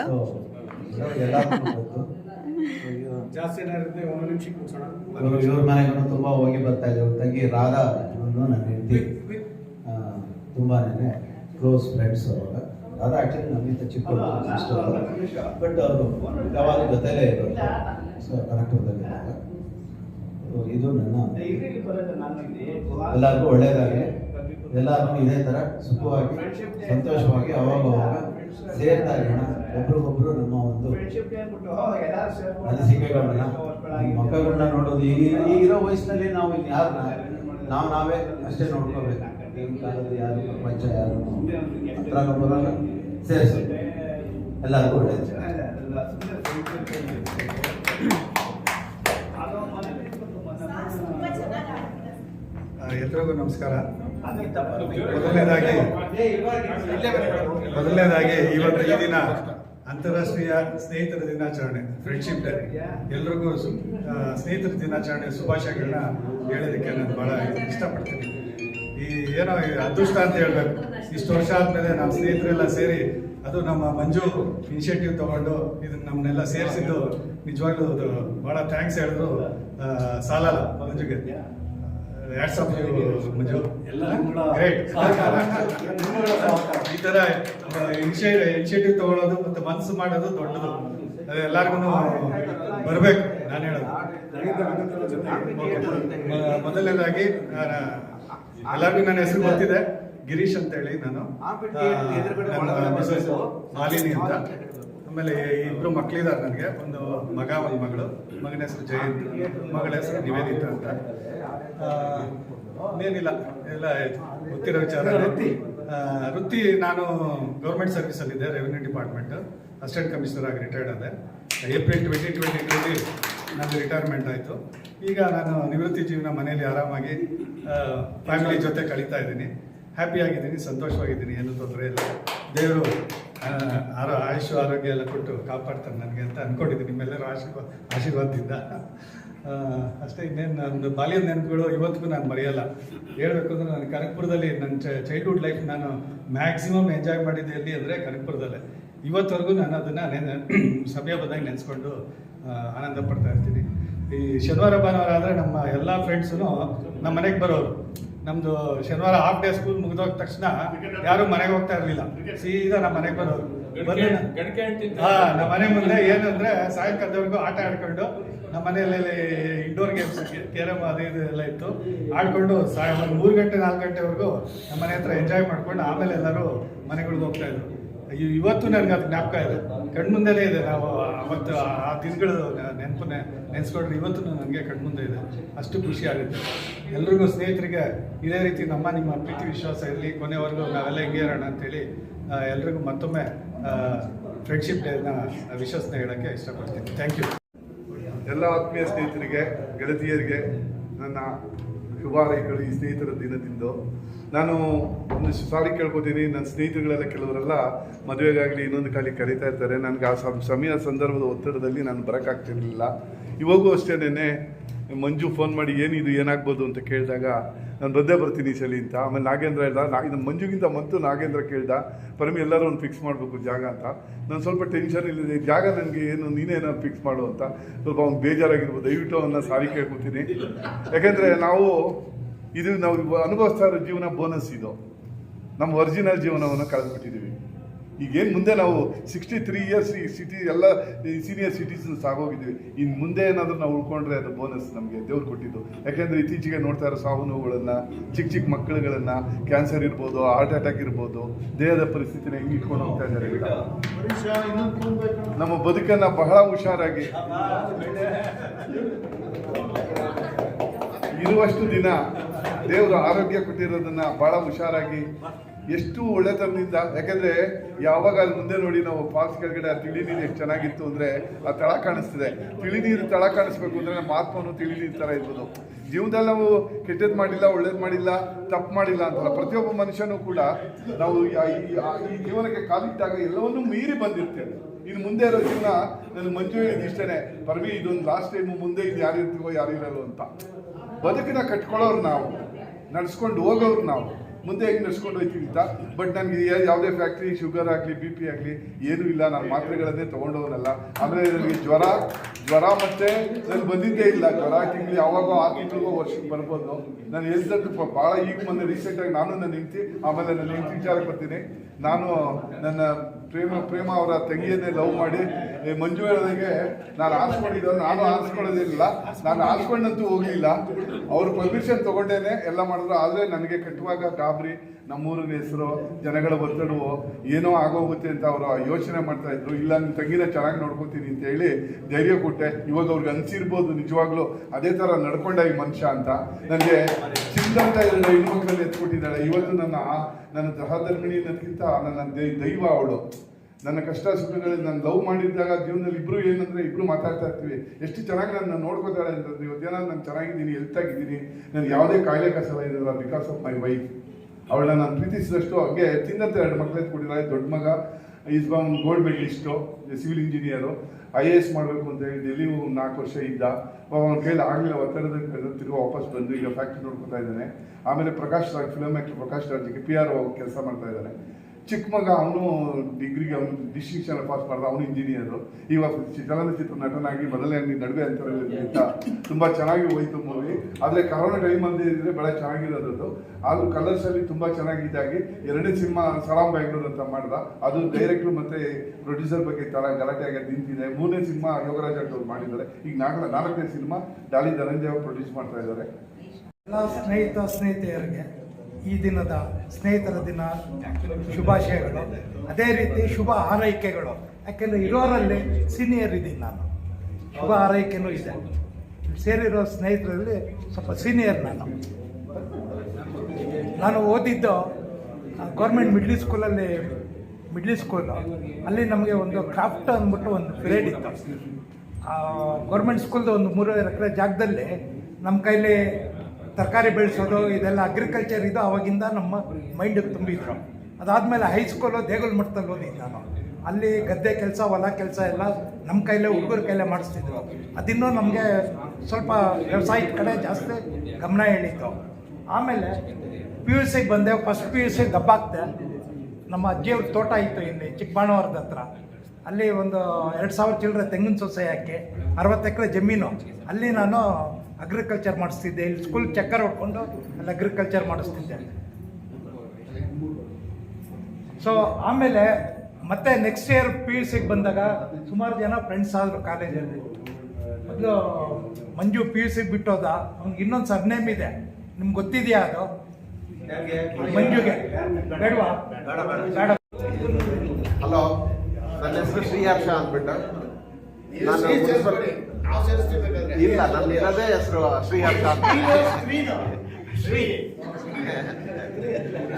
ಎಲ್ಲರಿಗೂ ಗೊತ್ತು. ಜಾಸ್ತಿ ಏನಾಗುತ್ತೆ ಒಂದು ನಿಮಿಷಕ್ಕೆ ಇವರು ಮನೆಗೂ ತುಂಬ ಹೋಗಿ ಬರ್ತಾ ಇದ್ದೆ ಅವ್ರ ತಂಗಿ ರಾಧಾ ನನ್ನ ಹೆಂಡತಿ. ತುಂಬಾ ಕ್ಲೋಸ್ ಫ್ರೆಂಡ್ಸ್ ಅವಾಗ ಅದು ಆ್ಯಕ್ಚುಲಿ ನಮ್ಗಿಂತ ಚಿಕ್ಕ ಬಟ್ ಅವರು. ಯಾವಾಗ ಜೊತೆಲೇ ಇರೋದು ಸೊ ಇದು ನನ್ನ ಎಲ್ಲರಿಗೂ ಒಳ್ಳೆಯದಾಗಲಿ ಎಲ್ಲರೂ ಇದೇ ಥರ ಸುಖವಾಗಿ ಸಂತೋಷವಾಗಿ ಅವಾಗ ಅವಾಗ ಸೇರ್ತಾ ಇರೋಣ. ಒಬ್ರಿಗೊಬ್ರು ನಮ್ಮ ಒಂದು ಅನಿಸಿಕೆಗಳನ್ನ ಮಕ್ಕಳನ್ನ ನೋಡೋದು ಈಗ ಈಗಿರೋ ವಯಸ್ಸಿನಲ್ಲಿ ನಾವು ಇನ್ನು ಯಾರನ್ನ ನಾವು ನಾವೇ ಅಷ್ಟೇ ನೋಡ್ಕೋಬೇಕು. ಈಗಿನ ಕಾಲದಲ್ಲಿ ಯಾರು? ಪ್ರಪಂಚ ಯಾರು? ಹತ್ರ ಬರೋಲ್ಲ ಸೇರಿಸಿ ಎಲ್ಲರಿಗೂ ಒಳ್ಳೆಯದು ಎಲ್ರಿಗೂ ನಮಸ್ಕಾರ. ಮೊದಲನೇದಾಗಿ ಮೊದಲನೇದಾಗಿ ಇವತ್ತು ಈ ದಿನ ಅಂತಾರಾಷ್ಟ್ರೀಯ ಸ್ನೇಹಿತರ ದಿನಾಚರಣೆ ಫ್ರೆಂಡ್ಶಿಪ್ ಡೇ ಎಲ್ರಿಗೂ ಸ್ನೇಹಿತರ ದಿನಾಚರಣೆ ಶುಭಾಶಯಗಳನ್ನ ಹೇಳೋದಕ್ಕೆ ನಾನು ಬಹಳ ಇಷ್ಟಪಡ್ತೀನಿ. ಈ ಏನೋ ಈ ಅದೃಷ್ಟ ಅಂತ ಹೇಳ್ಬೇಕು. ಇಷ್ಟು ವರ್ಷ ಆದ್ಮೇಲೆ ನಮ್ಮ ಸ್ನೇಹಿತರೆಲ್ಲ ಸೇರಿ ಅದು ನಮ್ಮ ಮಂಜು ಇನಿಷಿಯೇಟಿವ್ ತಗೊಂಡು ಇದನ್ನ ನಮ್ಮನ್ನೆಲ್ಲ ಸೇರಿಸಿದ್ದು ನಿಜವಾಗ್ಲೂ ಅದು ಬಹಳ ಥ್ಯಾಂಕ್ಸ್ ಹೇಳಿದ್ರು. ಸಾಲಲ್ಲ ಮಂಜುಗೆ. Hats off you Manju. Great ಈ ತರ ಇನಿಷಿಯೇಟಿವ್ ತಗೊಳ್ಳೋದು ಮತ್ತೆ ಮನಸ್ಸು ಮಾಡೋದು ದೊಡ್ಡದು. ಅದು ಎಲ್ಲರಿಗೂ ಬರಬೇಕು ನಾನು ಹೇಳೋದು. ಮೊದಲನೇದಾಗಿ ನಾನು ಎಲ್ಲರಿಗೂ ನನ್ನ ಹೆಸರು ಗೊತ್ತಿದೆ ಗಿರೀಶ್ ಅಂತ ಹೇಳಿ ನಾನು ಮಾಲಿನಿ ಅಂತ. ಆಮೇಲೆ ಇಬ್ರು ಮಕ್ಕಳಿದ್ದಾರೆ ನನಗೆ. ಒಂದು ಮಗ ಒಂದು ಮಗಳು. ಮಗನ ಹೆಸರು ಜಯಂತ್. ಮಗಳ ಹೆಸರು ನಿವೇದಿತ ಅಂತ. ಏನಿಲ್ಲ ಎಲ್ಲ ಗೊತ್ತಿರೋ ವಿಚಾರ. ವೃತ್ತಿ? ನಾನು ಗೌರ್ಮೆಂಟ್ ಸರ್ವಿಸಲ್ಲಿದ್ದೆ ರೆವಿನ್ಯೂ ಡಿಪಾರ್ಟ್ಮೆಂಟ್. ಅಸಿಸ್ಟೆಂಟ್ ಕಮಿಷನರ್ ಆಗಿ ರಿಟೈರ್ಡ್ ಆದೆ. ಏಪ್ರಿಲ್ ಟ್ವೆಂಟಿ ಟ್ವೆಂಟಿ ಟೂಲಿ ನಂದು ರಿಟೈರ್ಮೆಂಟ್ ಆಯಿತು. ಈಗ ನಾನು ನಿವೃತ್ತಿ ಜೀವನ ಮನೆಯಲ್ಲಿ ಆರಾಮಾಗಿ ಫ್ಯಾಮಿಲಿ ಜೊತೆ ಕಳೀತಾ ಇದ್ದೀನಿ. ಹ್ಯಾಪಿಯಾಗಿದ್ದೀನಿ ಸಂತೋಷವಾಗಿದ್ದೀನಿ, ಏನು ತೊಂದರೆ ಇಲ್ಲ. ದೇವರು ಆರೋ, ಆಯುಷ್, ಆರೋಗ್ಯ ಎಲ್ಲ ಕೊಟ್ಟು ಕಾಪಾಡ್ತಾರೆ ನನಗೆ ಅಂತ ಅಂದ್ಕೊಂಡಿದ್ದೀನಿ ನಿಮ್ಮೆಲ್ಲರೂ ಆಶೀರ್ವಾದ ಆಶೀರ್ವಾದದಿಂದ. ಅಷ್ಟೇ ಇನ್ನೇನು ನನ್ನ ಬಾಲ್ಯದ ನೆನಪುಗಳು ಇವತ್ತಿಗೂ ನಾನು ಮರೆಯಲ್ಲ. ಹೇಳಬೇಕು ಅಂದ್ರೆ ನಾನು ಕನಕಪುರದಲ್ಲಿ, ನನ್ನ ಚೈಲ್ಡ್ಹುಡ್ ಲೈಫ್ ನಾನು ಮ್ಯಾಕ್ಸಿಮಮ್ ಎಂಜಾಯ್ ಮಾಡಿದ್ದೆ ಎಲ್ಲಿ ಅಂದರೆ ಕನಕಪುರದಲ್ಲೇ. ಇವತ್ತವರೆಗೂ ನಾನು ಅದನ್ನು ನೆನೆ ಸಮಯ ಬಂದಾಗ ನೆನೆಸ್ಕೊಂಡು ಆನಂದ ಪಡ್ತಾ ಇರ್ತೀನಿ ಈ ಶನಿವಾರ ಭಾನುವಾರ ಆದರೆ ನಮ್ಮ ಎಲ್ಲ ಫ್ರೆಂಡ್ಸೂ ನಮ್ಮ ಮನೆಗೆ ಬರೋರು. ನಮ್ದು ಶನಿವಾರ ಹಾಫ್ ಡೇ ಸ್ಕೂಲ್ ಮುಗಿದೋದ ತಕ್ಷಣ ಯಾರು ಮನೆಗೆ ಹೋಗ್ತಾ ಇರಲಿಲ್ಲ. ಸೀದಾ ನಮ್ಮ ಮನೆಗೆ ಬರೋರು. ಹಾಂ ಹಾ ನಮ್ಮ ಮನೆ ಮುಂದೆ ಏನಂದ್ರೆ ಸಾಯಂಕಾಲದವರೆಗೂ ಆಟ ಆಡ್ಕೊಂಡು ನಮ್ಮ ಮನೆಯಲ್ಲಿ ಇಂಡೋರ್ ಗೇಮ್ಸ್ ಕೇರಮ್ ಅದು ಇದು ಎಲ್ಲ ಇತ್ತು. ಆಡ್ಕೊಂಡು ಸಾಯ ಒಂದು ಮೂರು ಗಂಟೆ ನಾಲ್ಕು ಗಂಟೆವರೆಗೂ ನಮ್ಮ ಮನೆ ಹತ್ರ ಎಂಜಾಯ್ ಮಾಡ್ಕೊಂಡು ಆಮೇಲೆ ಎಲ್ಲರೂ ಮನೆಗಳಿಗೆ ಹೋಗ್ತಾ ಇದ್ರು. ಇವತ್ತು ನನಗೆ ಅದು ಜ್ಞಾಪಕ ಇದೆ. ಕಣ್ಮುಂದೆನೇ ಇದೆ. ನಾವು ಅವತ್ತು ಆ ದಿನಗಳು ನೆನಪನ್ನೇ ನೆನೆಸ್ಕೊಂಡ್ರೆ ಇವತ್ತು ನನಗೆ ಕಣ್ಮುಂದೆ ಇದೆ. ಅಷ್ಟು ಖುಷಿ ಆಗುತ್ತೆ. ಎಲ್ರಿಗೂ ಸ್ನೇಹಿತರಿಗೆ ಇದೇ ರೀತಿ ನಮ್ಮ ನಿಮ್ಮ ಪ್ರೀತಿ ವಿಶ್ವಾಸ ಇರಲಿ, ಕೊನೆವರೆಗೂ ನಾವೆಲ್ಲ ಹಿಂಗೆ ಇರೋಣ ಅಂತೇಳಿ ಎಲ್ರಿಗೂ ಮತ್ತೊಮ್ಮೆ ಫ್ರೆಂಡ್ಶಿಪ್ ಡೇನ ವಿಶ್ವಾಸನ ಹೇಳೋಕ್ಕೆ ಇಷ್ಟಪಡ್ತೀನಿ. ಥ್ಯಾಂಕ್ ಯು ಎಲ್ಲ ಆತ್ಮೀಯ ಸ್ನೇಹಿತರಿಗೆ, ಗೆಳತಿಯರಿಗೆ ನನ್ನ ಶುಭಾರೈಗಳು ಈ ಸ್ನೇಹಿತರ ದಿನದಿಂದು. ನಾನು ಒಂದು ಸಾರಿ ಕೇಳ್ಕೊತೀನಿ, ನನ್ನ ಸ್ನೇಹಿತರುಗಳೆಲ್ಲ ಕೆಲವರೆಲ್ಲ ಮದುವೆಗಾಗಲಿ ಇನ್ನೊಂದು ಕಾಲಿ ಕರೀತಾ ಇರ್ತಾರೆ. ನನಗೆ ಆ ಸಮ- ಸಮಯ ಸಂದರ್ಭದ ಒತ್ತಡದಲ್ಲಿ ನಾನು ಬರೋಕ್ಕಾಗ್ತಿರಲಿಲ್ಲ. ಇವಾಗೂ ಅಷ್ಟೇನೆ ಮಂಜು ಫೋನ್ ಮಾಡಿ, ಏನಿದು, ಏನಾಗ್ಬೋದು ಅಂತ ಕೇಳಿದಾಗ ನಾನು ಬಂದೇ ಬರ್ತೀನಿ ಸಲ ಅಂತ. ಆಮೇಲೆ ನಾಗೇಂದ್ರ ಹೇಳ್ದ, ನಾ ಇದು ಮಂಜುಗಿಂತ ಮತ್ತು ನಾಗೇಂದ್ರ ಕೇಳ್ದ, ಪರಮಿ, ಎಲ್ಲರೂ ಒಂದು ಫಿಕ್ಸ್ ಮಾಡಬೇಕು ಜಾಗ ಅಂತ. ನಾನು ಸ್ವಲ್ಪ ಟೆನ್ಷನ್ ಇಲ್ಲಿದೆ, ಜಾಗ ನನಗೆ ಏನು, ನೀನೇ ಫಿಕ್ಸ್ ಮಾಡು ಅಂತ. ಸ್ವಲ್ಪ ಅವ್ನು ಬೇಜಾರಾಗಿರ್ಬೋದು, ದಯವಿಟ್ಟು ಅವನ್ನ ಸಾರಿ ಕೇಳ್ಕೊತೀನಿ. ಯಾಕೆಂದರೆ ನಾವು ಇದು ನಾವು ಅನುಭವಿಸ್ತಾ ಇರೋ ಜೀವನ ಬೋನಸ್ ಇದು. ನಮ್ಮ ಒರಿಜಿನಲ್ ಜೀವನವನ್ನು ಕಳೆದ್ಬಿಟ್ಟಿದ್ದೀವಿ. ಈಗೇನು ಮುಂದೆ ನಾವು ಸಿಕ್ಸ್ಟಿ ತ್ರೀ ಇಯರ್ಸ್ ಈ ಸಿಟಿ ಎಲ್ಲ ಸೀನಿಯರ್ ಸಿಟಿಸನ್ ಸಾಗೋಗಿದ್ದೀವಿ. ಇನ್ನು ಮುಂದೆ ಏನಾದರೂ ನಾವು ಉಳ್ಕೊಂಡ್ರೆ ಅದು ಬೋನಸ್ ನಮಗೆ ದೇವ್ರು ಕೊಟ್ಟಿದ್ದು. ಯಾಕೆಂದರೆ ಇತ್ತೀಚೆಗೆ ನೋಡ್ತಾ ಇರೋ ಸಾವು ನೋವುಗಳನ್ನು ಚಿಕ್ಕ ಚಿಕ್ಕ ಮಕ್ಕಳುಗಳನ್ನು ಕ್ಯಾನ್ಸರ್ ಇರ್ಬೋದು ಹಾರ್ಟ್ ಅಟ್ಯಾಕ್ ಇರ್ಬೋದು, ದೇಹದ ಪರಿಸ್ಥಿತಿನ ಹೆಂಗೆ ಇಟ್ಕೊಂಡು ಹೋಗ್ತಾ ಇದ್ದಾರೆ ಈಗ ನಮ್ಮ ಬದುಕನ್ನು ಬಹಳ ಹುಷಾರಾಗಿ. ಇರುವಷ್ಟು ದಿನ ದೇವರು ಆರೋಗ್ಯ ಕೊಟ್ಟಿರೋದನ್ನ ಬಹಳ ಹುಷಾರಾಗಿ ಎಷ್ಟು ಒಳ್ಳೆತನದಿಂದ, ಯಾಕಂದ್ರೆ ಯಾವಾಗ ಅಲ್ಲಿ ಮುಂದೆ ನೋಡಿ ನಾವು ಫಾಲ್ಸ್ ಕೆಳಗಡೆ ಆ ತಿಳಿ ನೀರು ಎಷ್ಟು ಚೆನ್ನಾಗಿತ್ತು ಅಂದ್ರೆ ಆ ತಳ ಕಾಣಿಸ್ತಿದೆ. ತಿಳಿ ನೀರು ತಳ ಕಾಣಿಸ್ಬೇಕು ಅಂದ್ರೆ ನಮ್ಮ ಆತ್ಮನು ತಿಳಿ ನೀರು ತರ ಇರ್ಬೋದು. ಜೀವನದಲ್ಲಿ ನಾವು ಕೆಟ್ಟದ್ದು ಮಾಡಿಲ್ಲ, ಒಳ್ಳೇದು ಮಾಡಿಲ್ಲ, ತಪ್ಪು ಮಾಡಿಲ್ಲ ಅಂತಲ್ಲ, ಪ್ರತಿಯೊಬ್ಬ ಮನುಷ್ಯನೂ ಕೂಡ ನಾವು ಈ- ಜೀವನಕ್ಕೆ ಕಾಲಿಟ್ಟಾಗ ಎಲ್ಲವನ್ನೂ ಮೀರಿ ಬಂದಿರ್ತೇವೆ ಇನ್ನು ಮುಂದೆ ಇರೋ ಜೀವನ ನನಗೆ ಮಂಜು ಹೇಳಿದ ಇಷ್ಟೇ ಪರ್ವಿ, ಇದೊಂದು ಲಾಸ್ಟ್ ಟೈಮು ಮುಂದೆ ಇದು ಯಾರು ಇರ್ತೀವೋ ಯಾರು ಅಂತ. ಬದುಕಿನ ಕಟ್ಕೊಳ್ಳೋರು ನಾವು, ನಡ್ಸ್ಕೊಂಡು ಹೋಗೋರು ನಾವು. ಮುಂದೆ ಹೆಂಗೆ ನಡ್ಸ್ಕೊಂಡು ಹೋಗ್ತೀವಿ ಅಂತ ಬಟ್ ನನಗೆ ಯಾವುದೇ ಫ್ಯಾಕ್ಟ್ರಿ ಶುಗರ್ ಆಗಲಿ ಬಿ ಪಿ ಆಗಲಿ ಏನೂ ಇಲ್ಲ, ನಾನು ಮಾತ್ರೆಗಳನ್ನೇ ತೊಗೊಂಡವನಲ್ಲ. ಆಮೇಲೆ ನನಗೆ ಜ್ವರ ಜ್ವರ ಮತ್ತೆ ನನಗೆ ಬಂದಿದ್ದೇ ಇಲ್ಲ. ಜ್ವರ ತಿಂಗಳು ಯಾವಾಗೋ ಆರು ತಿಂಗಳಿಗೋ ವರ್ಷಕ್ಕೆ ಬರ್ಬೋದು. ನಾನು ಎಲ್ಲದ್ದು ಭಾಳ ಈಗ ಮೊನ್ನೆ ರೀಸೆಂಟಾಗಿ ನಾನು ನನ್ನ ಹೆಂಡ್ತಿ, ಆಮೇಲೆ ನನ್ನ ಹೆಂಡ್ತಿ ವಿಚಾರಕ್ಕೆ ಬರ್ತೀನಿ. ನಾನು ನನ್ನ ಪ್ರೇಮ ಪ್ರೇಮ ಅವರ ತಂಗಿಯನ್ನೇ ಲವ್ ಮಾಡಿ ಮಂಜು ಹೇಳಿದಂಗೆ ನಾನು ಆರಿಸ್ಕೊಂಡಿದ್ದು, ನಾನು ಆರಿಸ್ಕೊಳ್ಳೋದಿಲ್ಲ, ನಾನು ಆರಿಸ್ಕೊಂಡಂತೂ ಹೋಗಲಿಲ್ಲ. ಅವರು ಪರ್ಮಿಷನ್ ತಗೊಂಡೇನೆ ಎಲ್ಲ ಮಾಡಿದ್ರು, ಆದರೆ ನನಗೆ ಕಟ್ಟುವಾಗ ಗಾಬರಿ ನಮ್ಮೂರಿನ ಹೆಸರು, ಜನಗಳ ಒತ್ತಡವು ಏನೋ ಆಗೋಗುತ್ತೆ ಅಂತ ಅವರು ಯೋಚನೆ ಮಾಡ್ತಾ ಇದ್ರು. ಇಲ್ಲ ನಿಮ್ಮ ತಂಗಿನ ಚೆನ್ನಾಗಿ ನೋಡ್ಕೊತೀನಿ ಅಂತ ಹೇಳಿ ಧೈರ್ಯ ಕೊಟ್ಟೆ. ಇವಾಗ ಅವ್ರಿಗೆ ಅನಿಸಿರ್ಬೋದು ನಿಜವಾಗ್ಲೂ. ಅದೇ ಥರ ನಡ್ಕೊಂಡ ಈ ಮನುಷ್ಯ ಅಂತ. ನನಗೆ ಚಿಂತಂತ ಇರಲಿಲ್ಲ ಹೆಣ್ಮಕ್ಳಲ್ಲಿ ಎತ್ಕೊಟ್ಟಿದ್ದಾಳೆ. ಇವತ್ತು ನನ್ನ ನನ್ನ ಸಹಧರ್ಮಿಣಿ ನನಗಿಂತ ನನ್ನ ದೈವ ಅವಳು. ನನ್ನ ಕಷ್ಟ ಸುಖಗಳಲ್ಲಿ ನಾನು ಲವ್ ಮಾಡಿದ್ದಾಗ ಜೀವನದಲ್ಲಿ ಇಬ್ರು ಏನಂದ್ರೆ ಇಬ್ರು ಮಾತಾಡ್ತಾ ಇರ್ತೀವಿ. ಎಷ್ಟು ಚೆನ್ನಾಗಿ ನನ್ನ ನೋಡ್ಕೋತಾಳೆ ಅಂತಂದ್ರೆ ಇವತ್ತೇನಾದ್ರು ನಾನು ಚೆನ್ನಾಗಿದ್ದೀನಿ ಹೆಲ್ತ್ ಆಗಿದ್ದೀನಿ. ನನಗೆ ಯಾವುದೇ ಕಾಯಿಲೆ ಕಸಲ ಇರಲ್ಲ ಬಿಕಾಸ್ ಆಫ್ ಮೈ ವೈಫ್ ಅವಳನ್ನ ನಾನು ಪ್ರೀತಿಸಿದಷ್ಟು ಹಾಗೆ ತಿಂದಂತೆ ಎರಡು ಮಕ್ಕಳು ಕೊಟ್ಟಿದ್ದಾರೆ ದೊಡ್ಡ ಮಗ is balm gold medalist civil engineer I A S ಮಾಡಬೇಕು ಅಂತ ಹೇಳಿ ಡೆಲ್ಲಿ ನಾಲ್ಕು ವರ್ಷ ಇದ್ದ. ಅವನ ಕೈಲಿ ಆಗಲಿಲ್ಲ, ಒತ್ತಡದ ತಿರುಗಿ ವಾಪಸ್ ಬಂದು ಈಗ ಫ್ಯಾಕ್ಟ್ರಿ ನೋಡ್ಕೊತಾ ಇದ್ದಾನೆ. ಆಮೇಲೆ ಪ್ರಕಾಶ್ ರಾಜ್ ಫಿಲಮ್ ಆ್ಯಕ್ಟ್ರ್ ಪ್ರಕಾಶ್ ರಾಜ್ಗೆ ಪಿ ಆರ್ ಕೆಲಸ ಮಾಡ್ತಾ ಇದ್ದಾನೆ. ಚಿಕ್ಕ ಮಗ, ಅವನು ಡಿಗ್ರಿಗೆ ಅವನು ಡಿಸ್ಟಿಂಕ್ಷನ್ ಪಾಸ್ ಮಾಡಿದ, ಅವನು ಇಂಜಿನಿಯರು ಇವಾಗ ಚಲನಚಿತ್ರ ನಟನಾಗಿ ಮೊದಲನೇ ನಡುವೆ ಅಂತ ತುಂಬ ಚೆನ್ನಾಗಿ ಹೋಯಿತು ಮೂವಿ ಆದರೆ ಕರೋನಾ ಟೈಮಲ್ಲಿ ಇದ್ರೆ ಭಾಳ ಚೆನ್ನಾಗಿರೋದು ಆದರೂ ಕಲರ್ಸಲ್ಲಿ ತುಂಬ ಚೆನ್ನಾಗಿದ್ದಾಗಿ ಎರಡನೇ ಸಿನಿಮಾ ಸಲಾಂ ಬೆಂಗಳೂರು ಅಂತ ಮಾಡ್ದ. ಅದು ಡೈರೆಕ್ಟ್ರು ಮತ್ತು ಪ್ರೊಡ್ಯೂಸರ್ ಬಗ್ಗೆ ತರ ಗಲಾಟೆ ಆಗಿ ನಿಂತಿದೆ. ಮೂರನೇ ಸಿನಿಮಾ ಯೋಗರಾಜ್ ಅವ್ರು ಮಾಡಿದ್ದಾರೆ. ಈಗ ನಾಲ್ಕು, ನಾಲ್ಕನೇ ಸಿನಿಮಾ ಡಾಲಿ ಧನಂಜಯ ಪ್ರೊಡ್ಯೂಸ್ ಮಾಡ್ತಾ ಇದ್ದಾರೆ. ಎಲ್ಲ ಸ್ನೇಹಿತ, ಸ್ನೇಹಿತೆಯರಿಗೆ ಈ ದಿನದ ಸ್ನೇಹಿತರ ದಿನ ಶುಭಾಶಯಗಳು. ಅದೇ ರೀತಿ ಶುಭ ಹಾರೈಕೆಗಳು. ಯಾಕೆಂದರೆ ಇರೋರಲ್ಲಿ ಸೀನಿಯರ್ ಇದ್ದೀನಿ ನಾನು. ಶುಭ ಹಾರೈಕೆನೂ ಇದೆ. ಸೇರಿರೋ ಸ್ನೇಹಿತರಲ್ಲಿ ಸ್ವಲ್ಪ ಸೀನಿಯರ್ ನಾನು. ನಾನು ಓದಿದ್ದು ಗೌರ್ಮೆಂಟ್ ಮಿಡ್ಲ್ ಸ್ಕೂಲಲ್ಲಿ ಮಿಡ್ಲ್ ಸ್ಕೂಲು ಅಲ್ಲಿ ನಮಗೆ ಒಂದು ಕ್ರಾಫ್ಟ್ ಅಂದ್ಬಿಟ್ಟು ಒಂದು ಪಿರಿಯಡ್ ಇತ್ತು. ಗೌರ್ಮೆಂಟ್ ಸ್ಕೂಲ್ದು ಒಂದು ಮೂರುವರೆ ಎಕರೆ ಜಾಗದಲ್ಲಿ ನಮ್ಮ ಕೈಲಿ ತರಕಾರಿ ಬೆಳೆಸೋದು, ಇದೆಲ್ಲ ಅಗ್ರಿಕಲ್ಚರ್ ಇದು ಅವಾಗಿಂದ ನಮ್ಮ ಮೈಂಡಿಗೆ ತುಂಬಿದ್ರು. ಅದಾದಮೇಲೆ ಹೈಸ್ಕೂಲು ದೇಗುಲ ಮಠದಲ್ಲಿ ಓದಿದ್ದು ನಾನು. ಅಲ್ಲಿ ಗದ್ದೆ ಕೆಲಸ, ಹೊಲ ಕೆಲಸ ಎಲ್ಲ ನಮ್ಮ ಕೈಲೇ, ಹುಡುಗರ ಕೈಲೇ ಮಾಡಿಸ್ತಿದ್ರು. ಅದಿನ್ನೂ ನಮಗೆ ಸ್ವಲ್ಪ ವ್ಯವಸಾಯದ ಕಡೆ ಜಾಸ್ತಿ ಗಮನ ಹೇಳಿತ್ತು ಆಮೇಲೆ ಪಿ ಯು ಸಿಗೆ ಬಂದೆ ಫಸ್ಟ್ ಪಿ ಯು ಸಿ ದಬ್ಬಾಕ್ದೆ ನಮ್ಮ ಅಜ್ಜಿಯವ್ರ ತೋಟ ಇತ್ತು ಇಲ್ಲಿ, ಚಿಕ್ಕಬಾಣವರದ ಹತ್ರ. ಅಲ್ಲಿ ಒಂದು ಎರಡು ಸಾವಿರ ಚಿಲ್ಲರೆ ತೆಂಗಿನ ಸೊಸೆ ಹಾಕಿ ಅರವತ್ತು ಎಕರೆ ಜಮೀನು. ಅಲ್ಲಿ ನಾನು ಅಗ್ರಿಕಲ್ಚರ್ ಮಾಡಿಸ್ತಿದ್ದೆ. ಇಲ್ಲಿ ಸ್ಕೂಲ್ ಚಕ್ಕರ್ ಹೊಡ್ಕೊಂಡು ಅಲ್ಲಿ ಅಗ್ರಿಕಲ್ಚರ್ ಮಾಡಿಸ್ತಿದ್ದೆ. ಸೊ ಆಮೇಲೆ ಮತ್ತೆ ನೆಕ್ಸ್ಟ್ ಇಯರ್ ಪಿ ಯು ಸಿಗೆ ಬಂದಾಗ ಸುಮಾರು ಜನ ಫ್ರೆಂಡ್ಸ್ ಆದರು ಕಾಲೇಜಲ್ಲಿ ಮೊದಲು ಮಂಜು ಪಿ ಯು ಸಿಗೆ ಬಿಟ್ಟೋದ. ಅವ್ನಿಗೆ ಇನ್ನೊಂದು ಸರ್ನೇಮ್ ಇದೆ. ನಿಮ್ಗೆ ಗೊತ್ತಿದೆಯಾ ಅದು? ಮಂಜುಗೆ. ಬೇಡವಾ? ಬೇಡ ಹಲೋ ನನ್ನ ಹೆಸರು ಶ್ರೀ ಹರ್ಷ ಅಂದ್ಬಿಟ್ಟು. ಇಲ್ಲ ನನ್ನ ಇರೋದೇ ಹೆಸರು ಶ್ರೀ ಅಂತ. ಶ್ರೀ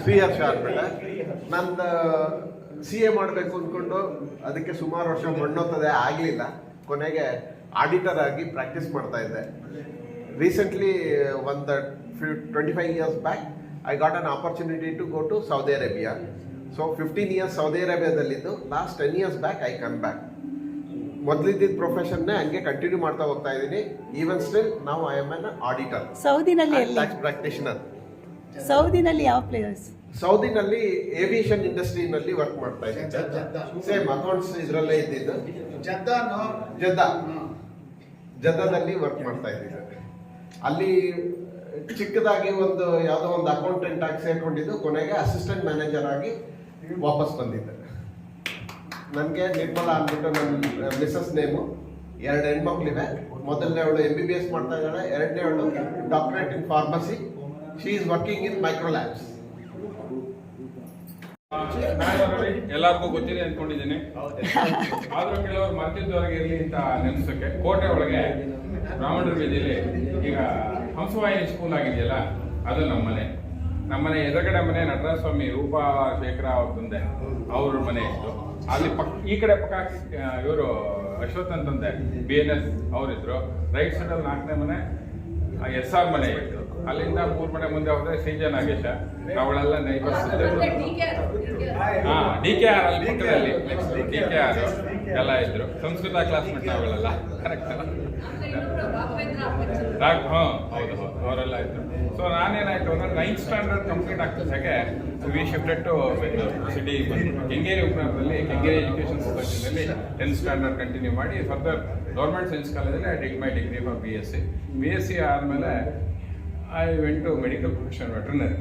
ಶ್ರೀ ಅಂದ್ಬಿಟ್ಟು ನಂದು ಸಿ ಎ ಮಾಡಬೇಕು ಅಂದ್ಕೊಂಡು ಅದಕ್ಕೆ ಸುಮಾರು ವರ್ಷ ಮಣ್ಣೋತದೆ ಆಗಲಿಲ್ಲ. ಕೊನೆಗೆ ಆಡಿಟರ್ ಆಗಿ ಪ್ರಾಕ್ಟೀಸ್ ಮಾಡ್ತಾ ಇದ್ದೆ. ರೀಸೆಂಟ್ಲಿ ಒಂದು twenty five years back I got an opportunity to go to Saudi Arabia so fifteen years Saudi ಅರೇಬಿಯಾದಲ್ಲಿದ್ದು last ten years back I come back ಮೊದಲಿದ್ದಿದ್ದ ಪ್ರೊಫೆಷನ್ನೇ ಹಂಗೆ ಕಂಟಿನ್ಯೂ ಮಾಡ್ತಾ ಹೋಗ್ತಾ ಇದ್ದೀನಿ. ಈವನ್ ಸ್ಟಿಲ್ ನಾವು ಐ ಎಂ ಎನ್ ಆಡಿಟರ್ ಸೌದಿನಲ್ಲಿ ಎಲ್ಲಿ? ಟ್ಯಾಕ್ಸ್ ಪ್ರಾಕ್ಟಿಷನರ್ ಸೌದಿನಲ್ಲಿ ಯಾವ ಪ್ಲೇಸ್ ಸೌದಿನಲ್ಲಿ ಏವಿಯೇಷನ್ ಇಂಡಸ್ಟ್ರಿನಲ್ಲಿ ವರ್ಕ್ ಮಾಡ್ತಾ ಇದ್ದೀನಿ. ಸೇಮ್ ಅಕೌಂಟ್ಸ್ ಇದರಲ್ಲೇ ಇದ್ದಿದ್ದು. ಜದ್ದಾ ಜದ್ದಾದಲ್ಲಿ ವರ್ಕ್ ಮಾಡ್ತಾ ಇದ್ದೀನಿ. ಅಲ್ಲಿ ಚಿಕ್ಕದಾಗಿ ಒಂದು ಯಾವುದೋ ಒಂದು ಅಕೌಂಟೆಂಟ್ ಆಗಿ ಸೇರ್ಕೊಂಡಿದ್ದು ಕೊನೆಗೆ ಅಸಿಸ್ಟೆಂಟ್ ಮ್ಯಾನೇಜರ್ ಆಗಿ ವಾಪಸ್ ಬಂದಿದ್ದೆ. ನನಗೆ ನಿರ್ಮಲ ಅಂದ್ಬಿಟ್ಟು ನನ್ನ ಮಿಸಸ್ ನೇಮು ಎರಡು ಹೆಣ್ಮಕ್ಳಿವೆ. ಮೊದಲನೇ ಅವಳು ಎಂ ಬಿ ಬಿ ಎಸ್ ಮಾಡ್ತಾ ಇದ್ದಾಳೆ, ಎರಡನೇ ಅವಳು doctorate in pharmacy she is working in micro labs ಎಲ್ಲರಿಗೂ ಗೊತ್ತಿದೆ ಅಂದ್ಕೊಂಡಿದ್ದೀನಿ ಆದ್ರೂ ಕೆಲವರು ಮರ್ತಿದ್ದವರಿಗೆ ಇರಲಿ ಅಂತ ನೆನೆಸೋಕೆ ಕೋಟೆ ಒಳಗೆ ಬ್ರಾಹ್ಮಣರ ಬೀದಿಲಿ ಈಗ ಹಂಸವಾಹಿನಿ ಸ್ಕೂಲ್ ಆಗಿದೆಯಲ್ಲ, ಅದು ನಮ್ಮನೆ. ನಮ್ಮನೆ ಎದುರುಗಡೆ ಮನೆ ನಟರಾಜ ಸ್ವಾಮಿ ರೂಪಾ ಶೇಖರ ಅವ್ರ ತಂದೆ ಅವ್ರ ಮನೆ ಇತ್ತು. ಅಲ್ಲಿ ಪಕ್ ಈ ಕಡೆ ಪಕ್ಕ ಇವರು ಅಶ್ವಥ್ ಅಂತಂದೆ ಬಿ ಎನ್ ಎಸ್ ಅವರಿದ್ರು. ರೈಟ್ ಸೈಡಲ್ಲಿ ನಾಲ್ಕನೇ ಮನೆ ಎಸ್ ಆರ್ ಮನೆ ಇತ್ತು. ಅಲ್ಲಿಂದ ಮೂರು ಮನೆ ಮುಂದೆ ಹೋದ್ರೆ ಶ್ರೀಜ ನಾಗೇಶ. ಅವಳೆಲ್ಲ ನೈಬರ್ಸ್ ಹಾಂ ಡಿ ಕೆ ಆರ್ ಅಲ್ಲಿ ಪಕ್ಕದಲ್ಲಿ ಡಿ ಕೆ ಆರ್ ಎಲ್ಲ ಇದ್ರು. ಸಂಸ್ಕೃತ ಕ್ಲಾಸ್ಮೇಟ್ ಅವಳೆಲ್ಲ ಕರೆಕ್ಟ್ ಹಾ ಹೌದು ಹೌದು. ಅವರೆಲ್ಲ ಇದ್ರು. ಸೊ ನಾನೇನಾಯ್ತು ಅಂದ್ರೆ ninth standard complete ಆಗ್ತಿದ್ದಾಗೆ we shifted to city Kengeri ಉಪನಗರದಲ್ಲಿ, Kengeri education ಸೊಸೈಟಿನಲ್ಲಿ ಟೆಂತ್ ಸ್ಟ್ಯಾಂಡರ್ಡ್ ಕಂಟಿನ್ಯೂ ಮಾಡಿ ಫರ್ದರ್ ಗೌರ್ಮೆಂಟ್ ಸೈನ್ಸ್ ಕಾಲೇಜಲ್ಲಿ I dig my degree for B S C B S C ಆದಮೇಲೆ I went to medical profession veterinary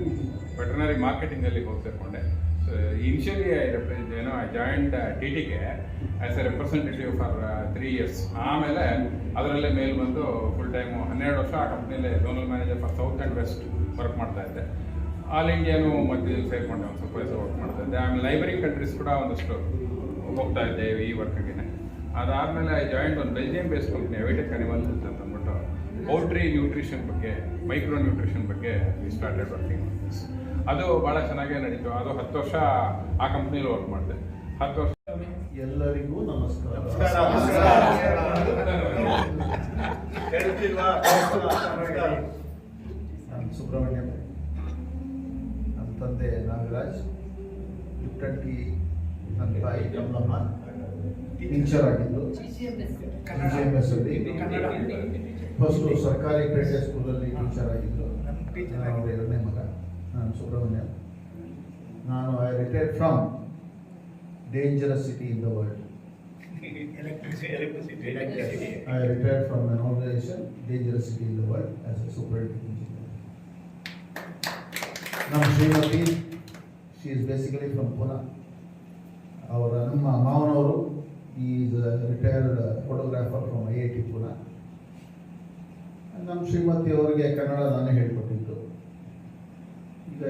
veterinary ಮಾರ್ಕೆಟಿಂಗಲ್ಲಿ ಹೋಗಿ ಸೇರಿಕೊಂಡೆ ಇನಿಷಿಯಲಿ ಐ ರೆಪ್ರೆಸೆಂಟ್ ಏನೋ ಐ ಜಾಯಿಂಟ್ ಟಿ ಟಿಗೆ as a representative for three years ಆಮೇಲೆ ಅದರಲ್ಲೇ ಮೇಲ್ ಬಂದು ಫುಲ್ ಟೈಮು ಹನ್ನೆರಡು ವರ್ಷ ಆ ಕಂಪ್ನಿಯಲ್ಲಿ zonal manager for south and west work ಮಾಡ್ತಾ ಇದ್ದೆ. ಆಲ್ ಇಂಡಿಯಾನು ಮಧ್ಯದಲ್ಲಿ ಸೇರಿಕೊಂಡೆ ಒಂದು ದಿವಸ ವರ್ಕ್ ಮಾಡ್ತಾ ಇದ್ದೆ. ಆಮೇಲೆ ಲೈಬ್ರರಿ ಕಂಟ್ರೀಸ್ ಕೂಡ ಒಂದಷ್ಟು ಹೋಗ್ತಾ ಇದ್ದೆ ಈ ವರ್ಕ್ಗೆ ಅದಾದಮೇಲೆ ಐ ಜಾಯಿಂಟ್ ಒಂದು Belgium base company Avitech animal ಅಂತ ಅಂದ್ಬಿಟ್ಟು ಪೌಲ್ಟ್ರಿ ನ್ಯೂಟ್ರಿಷನ್ ಬಗ್ಗೆ ಮೈಕ್ರೋ ನ್ಯೂಟ್ರಿಷನ್ ಬಗ್ಗೆ ಸ್ಟಾರ್ಟೆಡ್ ವರ್ಕಿಂಗ್ ಅದು ಭಾಳ ಚೆನ್ನಾಗೇ ನಡೀತು. ಅದು ಹತ್ತು ವರ್ಷ ಆ ಕಂಪ್ನಿಲಿ ವರ್ಕ್ ಮಾಡಿದೆ. ಹತ್ತು ವರ್ಷ ಎಲ್ಲರಿಗೂ ನಮಸ್ಕಾರ. ನಾನು ಸುಬ್ರಹ್ಮಣ್ಯ. ನನ್ನ ತಂದೆ ನಾಗರಾಜ್ ಪುಟ್ಟಟ್ಟಿ ನನ್ನ ತಾಯಿ ಕಮಲಮ್ಮ. ಟೀಚರ್ ಆಗಿದ್ದು. ಫಸ್ಟು ಸರ್ಕಾರಿ ಪೇಟೆ ಸ್ಕೂಲಲ್ಲಿ ಟೀಚರ್ ಆಗಿದ್ದು. ನಾನು ಎರಡನೇ ಮಗ. ನಾನು ಸುಬ್ರಹ್ಮಣ್ಯ. ನಾನು I retired from dangerous city in the world I retire from my organisation dangerous city in the world as a superintendent ನಮ್ಮ Shrimati she is basically from Pune ಅವರ ನಮ್ಮ ಮಾವನವರು is retired photographer from I I T Pune ನಮ್ಮ ಶ್ರೀಮತಿ ಅವರಿಗೆ ಕನ್ನಡ ನಾನೇ ಹೇಳಿಕೊಟ್ಟಿದ್ದು.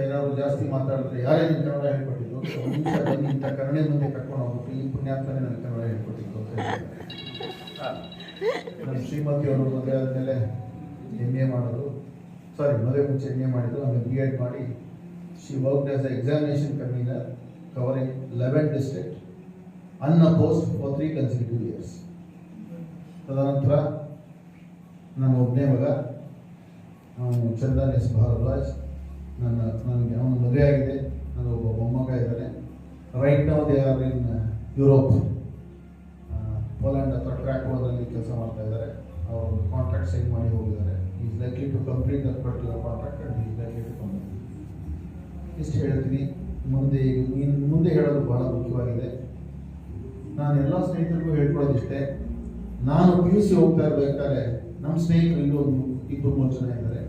ಏನಾದ್ರು ಜಾಸ್ತಿ ಮಾತಾಡಿದ್ರೆ ಯಾರೇ ನಿಮ್ಗೆ ಕನ್ನಡ ನಿಮಿಷ ಬನ್ನಿ ಇಂಥ ಕನ್ನಡ ಮುಂದೆ ಕರ್ಕೊಂಡು ಹೋಗ್ಬಿಟ್ಟು ಈ ಪುಣ್ಯಾತ್ಮನೇ ನನಗೆ ಕನ್ನಡ ಹೇಳ್ಕೊಟ್ಟಿದ್ದು ಅಂತ. ನಮ್ಮ ಶ್ರೀಮತಿ ಅವರು ಮದುವೆ ಆದಮೇಲೆ ಎಂ ಎ ಮಾಡೋದು ಸಾರಿ ಮದುವೆ ಮುಂಚೆ ಎಂ ಎ ಮಾಡಿದ್ರು ಆಮೇಲೆ ಬಿ ಎಡ್ ಮಾಡಿ she work as examination convener covering eleven district ಅನ್ನ post for three consecutive years ತದನಂತರ ನಮ್ಮ ಒಬ್ಬನೇ ಮಗ ಚಂದನ್ ಎಸ್ ಭಾರದ್ವಾಜ್. ನನ್ನ ನನಗೆ ಅವನು ಮದುವೆ ಆಗಿದೆ ನನ್ನ ಒಬ್ಬ ಮೊಮ್ಮಗ ಇದ್ದಾನೆ. Right now they are in Europe Poland ಅಥವಾ ಕ್ರ್ಯಾಕೋದಲ್ಲಿ ಕೆಲಸ ಮಾಡ್ತಾ ಇದ್ದಾರೆ. ಅವರು ಕಾಂಟ್ರಾಕ್ಟ್ ಸೈನ್ ಮಾಡಿ ಹೋಗಿದ್ದಾರೆ. Is likely to complete that particular contract and is likely to complete ಇಷ್ಟು ಹೇಳ್ತೀನಿ. ಮುಂದೆ ಇನ್ನು ಮುಂದೆ ಹೇಳೋದು ಬಹಳ ಮುಖ್ಯವಾಗಿದೆ. ನಾನು ಎಲ್ಲ ಸ್ನೇಹಿತರಿಗೂ ಹೇಳ್ಕೊಳ್ಳೋದಿಷ್ಟೇ. ನಾನು ಪಿ ಯು ಸಿ ಹೋಗ್ತಾ ಇರಬೇಕಾದ್ರೆ ನಮ್ಮ ಸ್ನೇಹಿತರು ಒಂದು ಇಬ್ಬರು ಮೂರು ಜನ ಇದ್ದಾರೆ.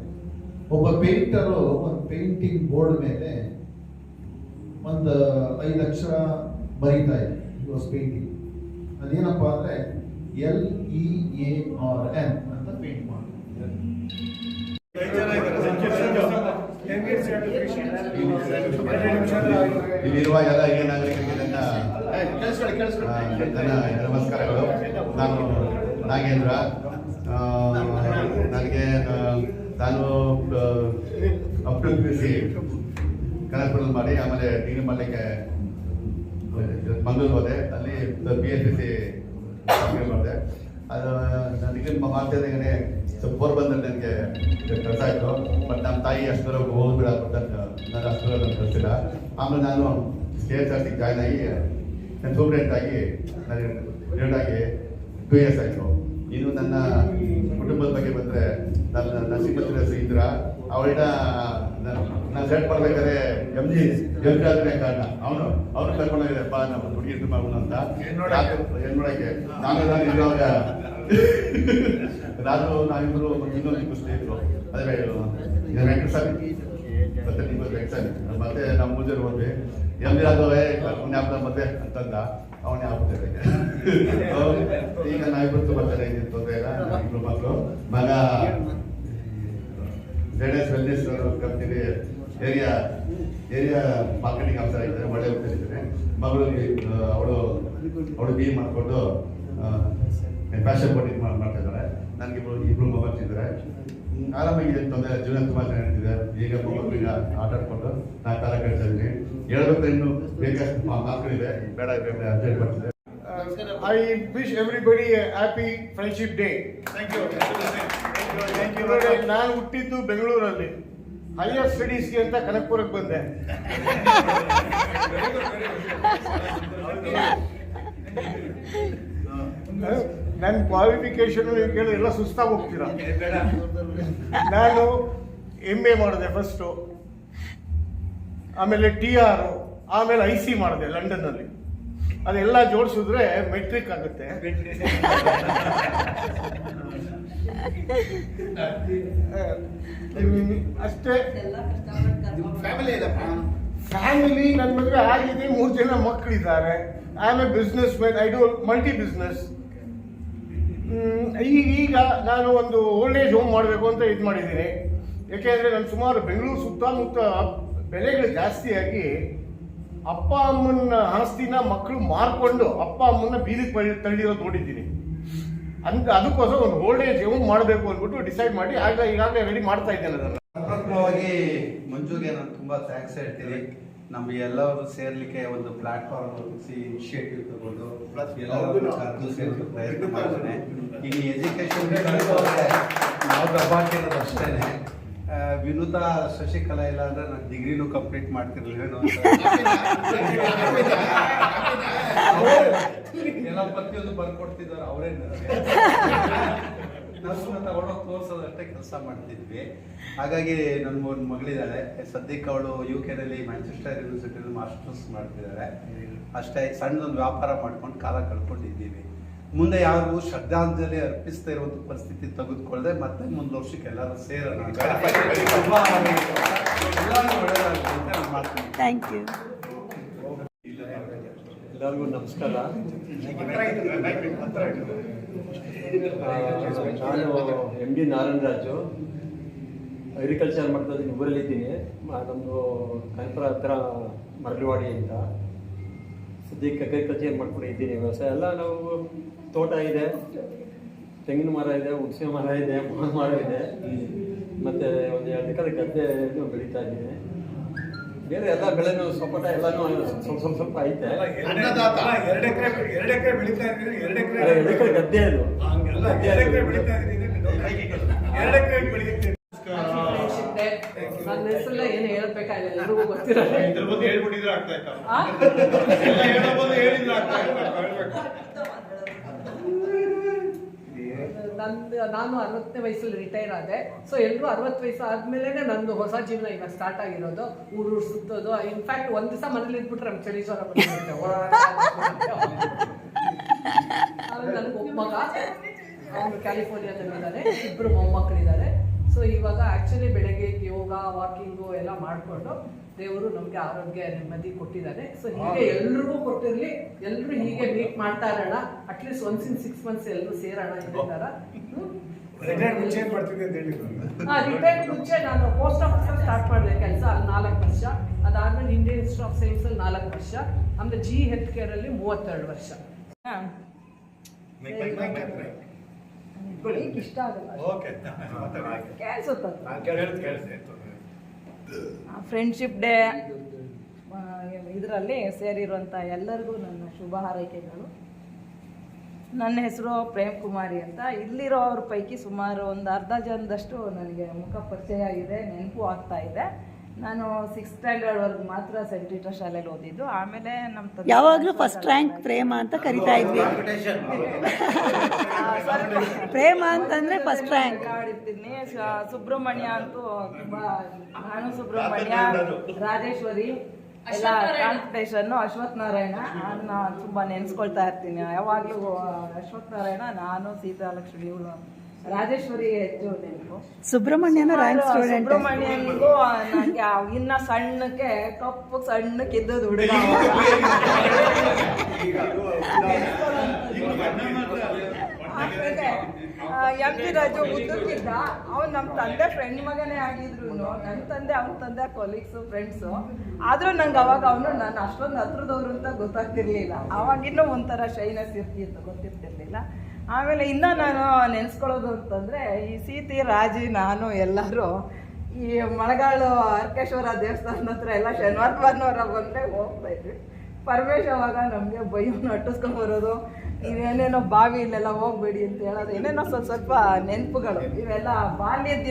ಒಬ್ಬ ಪೇಂಟರು ಒಂದು ಪೇಂಟಿಂಗ್ ಬೋರ್ಡ್ ಮೇಲೆ ಒಂದು ಐದು ಅಕ್ಷರ ಬರೀತಾ ಇದೆ ವಾಸ್ ಪೇಂಟಿಂಗ್ ಅದೇನಪ್ಪ ಅಂದ್ರೆ L E A R N ಅಂತ ಪೇಂಟ್ ಮಾಡಿ ಇಲ್ಲಿರುವ ಎಲ್ಲ ಹಿರಿಯ ನಾಗರಿಕರಿಗೆ ನನ್ನ ನಮಸ್ಕಾರಗಳು. ನಾನು ನಾಗೇಂದ್ರ ನನಗೆ ನಾನು ಅಪ್ ಟು ಪಿ ಮಾಡಿ, ಆಮೇಲೆ ಡಿಗ್ರಿ ಮಾಡಲಿಕ್ಕೆ ಮಂಗಳೂರು ಹೋದೆ. ಅಲ್ಲಿ ಬಿ ಎಸ್ ಸಿ ಮಾಡಿದೆ. ಅದು, ನಾನು ಡಿಗ್ರಿ ಮಾಡ್ತಿದ್ದಾಗನೇ ಸ್ವಲ್ಪ ಬಂದಲ್ಲಿ ನನಗೆ ಕೆಲಸ ಆಯಿತು. ಬಟ್ ನಮ್ಮ ತಾಯಿ ಅಷ್ಟರ ಹೋಗ್ಬಿಡ ನಾನು ಅಷ್ಟರ ನಾನು ಕಲಿಸಿಲ್ಲ ಆಮೇಲೆ ನಾನು K S R C join ಆಗಿ ನಾನು ಸೂಪ್ರೆಂಟ್ ಆಗಿ, ನಾನು ರಿಟೈರ್ಡ್ ಟೂ ಇಯರ್ಸ್ ಆಯಿತು. ಇನ್ನು ನನ್ನ ಕುಟುಂಬದ ಬಗ್ಗೆ ಬಂದರೆ, ನನ್ನ ನರಸಿಂಹ ಇದ್ರ ಅವಳಿನ ನಾನು ಸೆಟ್ ಮಾಡ್ಬೇಕಾದ್ರೆ ಎಂ ಜಿ ಎಂ ಆದ್ರೆ ಕಾರಣ ಅವನು ಅವನು ಕರ್ಕೊಂಡೋಗಿದೆಪ್ಪ ನಮ್ಮ ಹುಡುಗಿ ಇದು ಮಾಡೋಣ ಅಂತ. ಏನ್ ನೋಡಕ್ಕೆ? ನಾನು ನಾನು ಇರುವಾಗ ನಾನು ನಾವಿಬ್ರು ಇನ್ನೊಂದು ಸ್ನೇಹಿತರು. ಅದೇ ವೆಂಕಟಸ್ವಾಮಿ ಮತ್ತೆ ನಿಮ್ಮ ವೆಂಕಟಸ್ವಾಮಿ ಮತ್ತೆ ನಮ್ಮ ಮೂಜರು ಹೋದ್ವಿ ಎಂ ಜಿ ಆದವೇ ಜ್ಞಾಪಕ ಮತ್ತೆ ಅಂತಂದ. ಅವನೇ ಆಗ್ಬಿಟ್ಟಿದೆ ಈಗ ನಾವಿಬ್ಬರು ತುಂಬ ಚೆನ್ನಾಗಿದ್ದೀವಿ. ತೊಂದರೆ ಇಲ್ಲ. ಇಬ್ಬರು ಮಕ್ಕಳು. ಮಗ Z wellness company area area marketing officer ಆಗಿದ್ದಾರೆ, ಒಳ್ಳೆ ಇದ್ದಾರೆ. ಮಗಳಲ್ಲಿ ಅವಳು ಅವಳು ಬಿ ಮಾಡಿಕೊಂಡು ಫ್ಯಾಷನ್ ಬೋರ್ಡಿಂಗ್ ಮಾಡ್ತಾ ಇದ್ದಾರೆ. ನನಗೆ ಇಬ್ಬರು ಇಬ್ಬರು ಮೊಬೈಲ್ಸ್ ಇದ್ದಾರೆ ಆರಾಮಾಗಿ ತೊಂದರೆ ಜೀವನ ತುಂಬ ಚೆನ್ನಾಗಿದೆ. ಈಗ ಮೊಬೈಲ್ ಈಗ ಆಟ ಆಡ್ಕೊಂಡು ನಾನು ಕಾಲ ಕಳಿಸ್ತಾ ಇದ್ದೀನಿ. ಹೇಳ್ಬೇಕು ಇನ್ನು ಬೇಕಷ್ಟು ಮಾತುಗಳಿದೆ ಬೇಡ ಅರ್ಜೆಂಟ್ ಬರ್ತಿದೆ. I wish everybody happy friendship day Thank you ನಾನು ಹುಟ್ಟಿದ್ದು ಬೆಂಗಳೂರಲ್ಲಿ. ಹೈಯರ್ ಸ್ಟಡೀಸ್ಗೆ ಅಂತ ಕನಕಪುರಕ್ಕೆ ಬಂದೆ. ನನ್ನ ಕ್ವಾಲಿಫಿಕೇಶನ್ ನೀವು ಕೇಳಿ ಎಲ್ಲ ಸುಸ್ತಾಗಿ ಹೋಗ್ತೀರಾ? ನಾನು ಎಂ ಎ ಮಾಡಿದೆ ಫಸ್ಟು ಆಮೇಲೆ ಟಿ ಆರ್ ಆಮೇಲೆ ಐ ಸಿ ಮಾಡಿದೆ ಲಂಡನ್ನಲ್ಲಿ. ಅದೆಲ್ಲ ಜೋಡಿಸಿದ್ರೆ ಮೆಟ್ರಿಕ್ ಆಗುತ್ತೆ. ಅಷ್ಟೇ. ಫ್ಯಾಮಿಲಿ ಫ್ಯಾಮಿಲಿ ನನ್ನ ಮದುವೆ ಆಗಿದೆ ಮೂರು ಜನ ಮಕ್ಕಳಿದ್ದಾರೆ I am a businessman I do multi business ಈಗ ಈಗ ನಾನು ಒಂದು ಓಲ್ಡ್ ಏಜ್ ಹೋಮ್ ಮಾಡಬೇಕು ಅಂತ ಇದು ಮಾಡಿದ್ದೀನಿ. ಯಾಕೆಂದರೆ ನಾನು ಸುಮಾರು ಬೆಂಗಳೂರು ಸುತ್ತಮುತ್ತ ಬೆಲೆಗಳು ಜಾಸ್ತಿಯಾಗಿ ಅಪ್ಪ ಅಮ್ಮನ ಆಸ್ತಿನ ಮಕ್ಕಳು ಮಾರ್ಕೊಂಡು ಅಪ್ಪ ಅಮ್ಮನ ಬೀದಿಗೆ ತಳ್ಳಿರೋದು ನೋಡಿದ್ದೀನಿ. ಅಂತ ಅದಕ್ಕೋಸ್ಕರ ಒಂದು ಓಲ್ಡ್ ಏಜ್ ಹೋಮ್ ಮಾಡಬೇಕು ಅಂದ್ಬಿಟ್ಟು ಡಿಸೈಡ್ ಮಾಡಿ ಆಗ ಈಗಾಗಲೇ ರೆಡಿ ಮಾಡ್ತಾ ಇದ್ದೇನೆ ಅದನ್ನು. ಪ್ರಪ್ರಥಮವಾಗಿ ಮಂಜುಗೆ ನಾನು ತುಂಬಾ ಥ್ಯಾಂಕ್ಸ್ ಹೇಳ್ತೀನಿ. ನಮಗೆ ಎಲ್ಲರೂ ಸೇರ್ಲಿಕ್ಕೆ ಒಂದು ಪ್ಲಾಟ್ಫಾರ್ಮ್ ಒದಗಿಸಿ ಇನಿಷಿಯೇಟಿವ್ ತಗೊಂಡು ಎಲ್ಲರೂ ಕರೆದು ಸೇರ್ಲಿಕ್ಕೆ ಪ್ರಯತ್ನ ಮಾಡ್ತೇನೆ. ಈಗ ಎಜುಕೇಶನ್ ನಾವು ದಬ್ಬಾಕಿರೋದು ಅಷ್ಟೇನೆ. ಆ, ವಿನುತಾ ಶಶಿಕಲಾ ಇಲ್ಲ ಅಂದ್ರೆ ನಾನು ಡಿಗ್ರಿನೂ ಕಂಪ್ಲೀಟ್ ಮಾಡ್ತಿರ್ಲಿಲ್ವೇನೋ ಅಂತ. ಎಲ್ಲ ಪ್ರತಿಯೊಂದು ಬರ್ಕೊಡ್ತಿದ್ದಾರೆ ಅವರೇ ನರ್ಸ್ನ ತಗೊಂಡೋಗಿ ತೋರಿಸೋದಷ್ಟೇ ಕೆಲಸ ಮಾಡ್ತಿದ್ವಿ. ಹಾಗಾಗಿ ನನ್ನ ಒಂದು ಮಗಳಿದ್ದಾಳೆ. ಸದ್ಯಕ್ಕೆ ಅವಳು ಯು ಕೆನಲ್ಲಿ ಮ್ಯಾಂಚೆಸ್ಟರ್ ಯೂನಿವರ್ಸಿಟಿಯಲ್ಲಿ ಮಾಸ್ಟರ್ಸ್ ಮಾಡ್ತಿದ್ದಾರೆ. ಅಷ್ಟೇ ಸಣ್ಣದೊಂದು ವ್ಯಾಪಾರ ಮಾಡ್ಕೊಂಡು ಕಾಲ ಕಳ್ಕೊಂಡಿದ್ದೀವಿ. ಮುಂದೆ ಯಾರಿಗೂ ಶ್ರದ್ಧಾಂಜಲಿ ಅರ್ಪಿಸ್ತಾ ಇರುವಂತ ಪರಿಸ್ಥಿತಿ ತೆಗೆದುಕೊಳ್ಳದೆ ಮತ್ತೆ ಮುಂದೆ ವರ್ಷಕ್ಕೆ ಎಲ್ಲರೂ ಸೇರೋಣ. ಅಂತ ತುಂಬಾ ಎಲ್ಲರಿಗೂ ನಮಸ್ಕಾರ. ನಾನು ಎಂ ಡಿ ನಾರಾಯಣರಾಜು. ಅಗ್ರಿಕಲ್ಚರ್ ಮಾಡ್ತಾ ಇದ್ದೀನಿ. ಊರಲ್ಲಿದ್ದೀನಿ ನಮ್ಮದು ಕನಪುರ ಹತ್ರ ಮರಳುವಾಡಿ ಅಂತ. ಸದ್ಯಕ್ಕೆ ಅಗ್ರಿಕಲ್ಚರ್ ಮಾಡ್ಕೊಂಡಿದ್ದೀನಿ ವ್ಯವಸಾಯ ಎಲ್ಲ ನಾವು ತೋಟ ಇದೆ ತೆಂಗಿನ ಮರ ಇದೆ ಹುಣಸೆ ಮರ ಇದೆ ಮಾವಿನ ಮರ ಇದೆ. ಮತ್ತು ಒಂದು ಎರಡು ಎಕರೆ ಗದ್ದೆ ಬೆಳೀತಾ ಇದ್ದೀನಿ ಬೇರೆ ಎಲ್ಲ ಬೆಳೆನೂ ಸಪೋಟ ಎಲ್ಲನೂ ಸ್ವಲ್ಪ ಸ್ವಲ್ಪ ಸ್ವಲ್ಪ ಐತೆ. ಎರಡು ಎಕರೆ ಎರಡು ಎಕರೆ ಬೆಳೀತಾ ಇದ್ದೀನಿ ಎರಡು ಎರಡು ಎಕರೆ ಗದ್ದೆ ಅದು. ಗದ್ದೆ ಅದು. ಎರಡು ಎಕರೆ ಬೆಳೆಯುತ್ತೆ ನನ್ನ ಹೆಸರೆಲ್ಲ ಏನು ಹೇಳ್ಬೇಕಾಗಿಲ್ಲ ಎಲ್ಲರಿಗೂ ಗೊತ್ತಿರಲ್ಲ ಇದ್ರ ಬಗ್ಗೆ ಹೇಳ್ಬಿಟ್ಟಿದ್ರೆ ಇತ್ತು ಹೇಳಿದ್ರೆ ಆಗ್ತಾ ಇತ್ತು ನಂದು ನಾನು ಅರವತ್ತನೇ ವಯಸ್ಸಲ್ಲಿ ರಿಟೈರ್ ಆದೆ. ಸೊ ಎಲ್ಲರೂ ಅರವತ್ತು ವಯಸ್ಸು ಆದ್ಮೇಲೆ ನಂದು ಹೊಸ ಜೀವನ ಈಗ ಸ್ಟಾರ್ಟ್ ಆಗಿರೋದು. ಊರು ಸುತ್ತೋದು. ಇನ್ಫ್ಯಾಕ್ಟ್ ಒಂದ್ ದಿವಸ ಮನೇಲಿ ಇದ್ಬಿಟ್ರೆ ನಮ್ಗೆ ಚಳಿ ನನ್ಗೆ ಬಂದ್ಬಿಡುತ್ತೆ ನನಗೆ ಒಬ್ಬ ಮಗ ಅವನು ಕ್ಯಾಲಿಫೋರ್ನಿಯಾದಲ್ಲಿದ್ದಾನೆ ಇಬ್ಬರು ಮೊಮ್ಮಕ್ಕಳಿದ್ದಾರೆ. ಸೊ ಇವಾಗ ಆ್ಯಕ್ಚುಲಿ ಬೆಳಗ್ಗೆ ಯೋಗ ವಾಕಿಂಗು ಎಲ್ಲ ಮಾಡಿಕೊಂಡು ದೇವರು ನಮಗೆ ಆರೋಗ್ಯ ನೆಮ್ಮದಿ ಕೊಟ್ಟಿದ್ದಾರೆ. ಸೊ ಹೀಗೆ ಎಲ್ರಿಗೂ ಕೊಟ್ಟಿರಲಿ. ಎಲ್ಲರೂ ಹೀಗೆ ಮೀಟ್ ಮಾಡ್ತಾ ಇರೋಣ at least once in six months ಎಲ್ಲರೂ ಸೇರೋಣ ಇದೇ ಥರ ರಿಟೈರ್ಡ್ ಮುಂಚೆ ನಾನು. ಪೋಸ್ಟ್ ಆಫೀಸಲ್ಲಿ ಸ್ಟಾರ್ಟ್ ಮಾಡಿದೆ ಕೆಲಸ ಅಲ್ಲಿ ನಾಲ್ಕು ವರ್ಷ. ಅದಾದ್ಮೇಲೆ ಇಂಡಿಯನ್ ಇನ್ಸ್ಟಿಟ್ಯೂಟ್ ಆಫ್ ಸೈನ್ಸಲ್ಲಿ ನಾಲ್ಕು ವರ್ಷ. ಆಮೇಲೆ ಜಿ ಹೆಲ್ತ್ ಕೇರಲ್ಲಿ ಮೂವತ್ತೆರಡು ವರ್ಷ. ಇಷ್ಟ ಆಗಲ್ಲ ಫ್ರೆಂಡ್ಶಿಪ್ ಡೇ ಇದರಲ್ಲಿ ಸೇರಿರುವಂಥ ಎಲ್ಲರಿಗೂ ನನ್ನ ಶುಭ ಹಾರೈಕೆಗಳು. ನನ್ನ ಹೆಸರು ಪ್ರೇಮ್ ಕುಮಾರಿ ಅಂತ. ಇಲ್ಲಿರೋ ಅವ್ರ ಪೈಕಿ ಸುಮಾರು ಒಂದು ಅರ್ಧ ಜನದಷ್ಟು ನನಗೆ ಮುಖ ಪರಿಚಯ ಆಗಿದೆ ನೆನಪು ಆಗ್ತಾ ಇದೆ. ನಾನು ಸಿಕ್ಸ್ ಸ್ಟ್ಯಾಂಡರ್ಡ್ವರೆಗೆ ಮಾತ್ರ ಸೆಂಟ್ ಪೀಟರ್ ಶಾಲೆಯಲ್ಲಿ ಓದಿದ್ದು. ಆಮೇಲೆ ನಮ್ಮ ತಂದೆ ಯಾವಾಗಲೂ ಫಸ್ಟ್ ರ್ಯಾಂಕ್ ಪ್ರೇಮ ಅಂತ ಕರಿತಾ ಇದ್ವಿ. ಪ್ರೇಮ ಅಂತಂದ್ರೆ ಫಸ್ಟ್ ರ್ಯಾಂಕ್ ಆಡಿರ್ತೀನಿ ಸುಬ್ರಹ್ಮಣ್ಯ ಅಂತೂ ತುಂಬಾ ನಾನು ಸುಬ್ರಹ್ಮಣ್ಯ ರಾಜೇಶ್ವರಿ ಎಲ್ಲ ಕಾಂಪಿಟೇಷನ್ ಅಶ್ವಥ್ ನಾರಾಯಣ ಅದನ್ನ ತುಂಬಾ ನೆನ್ಸ್ಕೊಳ್ತಾ ಇರ್ತೀನಿ. ಯಾವಾಗಲೂ ಅಶ್ವಥ್ ನಾರಾಯಣ ನಾನು ಸೀತಾಲಕ್ಷ್ಮಿ ಇವಳು ರಾಜೇಶ್ವರಿ ಹೆಚ್ಚು ನೆನಪು. ಸುಬ್ರಹ್ಮಣ್ಯನ ರ್ಯಾಂಕ್ ಸ್ಟೂಡೆಂಟ್ ಸುಬ್ರಹ್ಮಣ್ಯನಿಗೂ ನನಗೆ ಇನ್ನ ಸಣ್ಣಕ್ಕೆ ಕಪ್ಪು ಸಣ್ಣಕ್ಕೆ ಇದ್ದದ್ದು ಹುಡುಗ. ಆಮೇಲೆ ಎಂ ಪಿ ರಾಜು ಉದ್ದಕ್ಕಿದ್ದ ಅವ್ನು ನಮ್ಮ ತಂದೆ ಫ್ರೆಂಡ್ ಮಗನೇ ಆಗಿದ್ರು ನನ್ನ ತಂದೆ ಅವನ ತಂದೆ ಕೊಲೀಗ್ಸು ಫ್ರೆಂಡ್ಸು ಆದರೂ ನಂಗೆ ಅವಾಗ ಅವನು ನಾನು ಅಷ್ಟೊಂದು ಹತ್ರದವ್ರು ಅಂತ ಗೊತ್ತಾಗ್ತಿರ್ಲಿಲ್ಲ. ಅವಾಗಿನ್ನೂ ಒಂಥರ ಶೈನೆಸ್ ಇರ್ತಿತ್ತು ಗೊತ್ತಿರ್ತಿರ್ಲಿಲ್ಲ. ಆಮೇಲೆ ಇನ್ನ ನಾನು ನೆನೆಸ್ಕೊಳ್ಳೋದು ಅಂತಂದರೆ, ಈ ಸೀತಿ, ರಾಜಿ, ನಾನು, ಎಲ್ಲರೂ ಈ ಮಳೆಗಾಳು ಅರ್ಕೇಶ್ವರ ದೇವಸ್ಥಾನದ ಹತ್ರ ಎಲ್ಲ ಶನಿವಾರ, ಭಾನುವಾರ ಬಂದರೆ ಹೋಗ್ತಾ ಇದ್ವಿ. ಪರಮೇಶ್ ಅವಾಗ ನಮಗೆ ಬೈಯೋನು ನಟ್ಟಿಸ್ಕೊಂಡ್ ಬರೋದು. ನೀವೇನೇನೋ ಬಾವಿ ಇಲ್ಲೆಲ್ಲ ಹೋಗ್ಬೇಡಿ ಅಂತ ಹೇಳೋದು. ಏನೇನೋ ಸ್ವಲ್ಪ ಸ್ವಲ್ಪ ನೆನಪುಗಳು. ಇವೆಲ್ಲ ಬಾಲ್ಯದ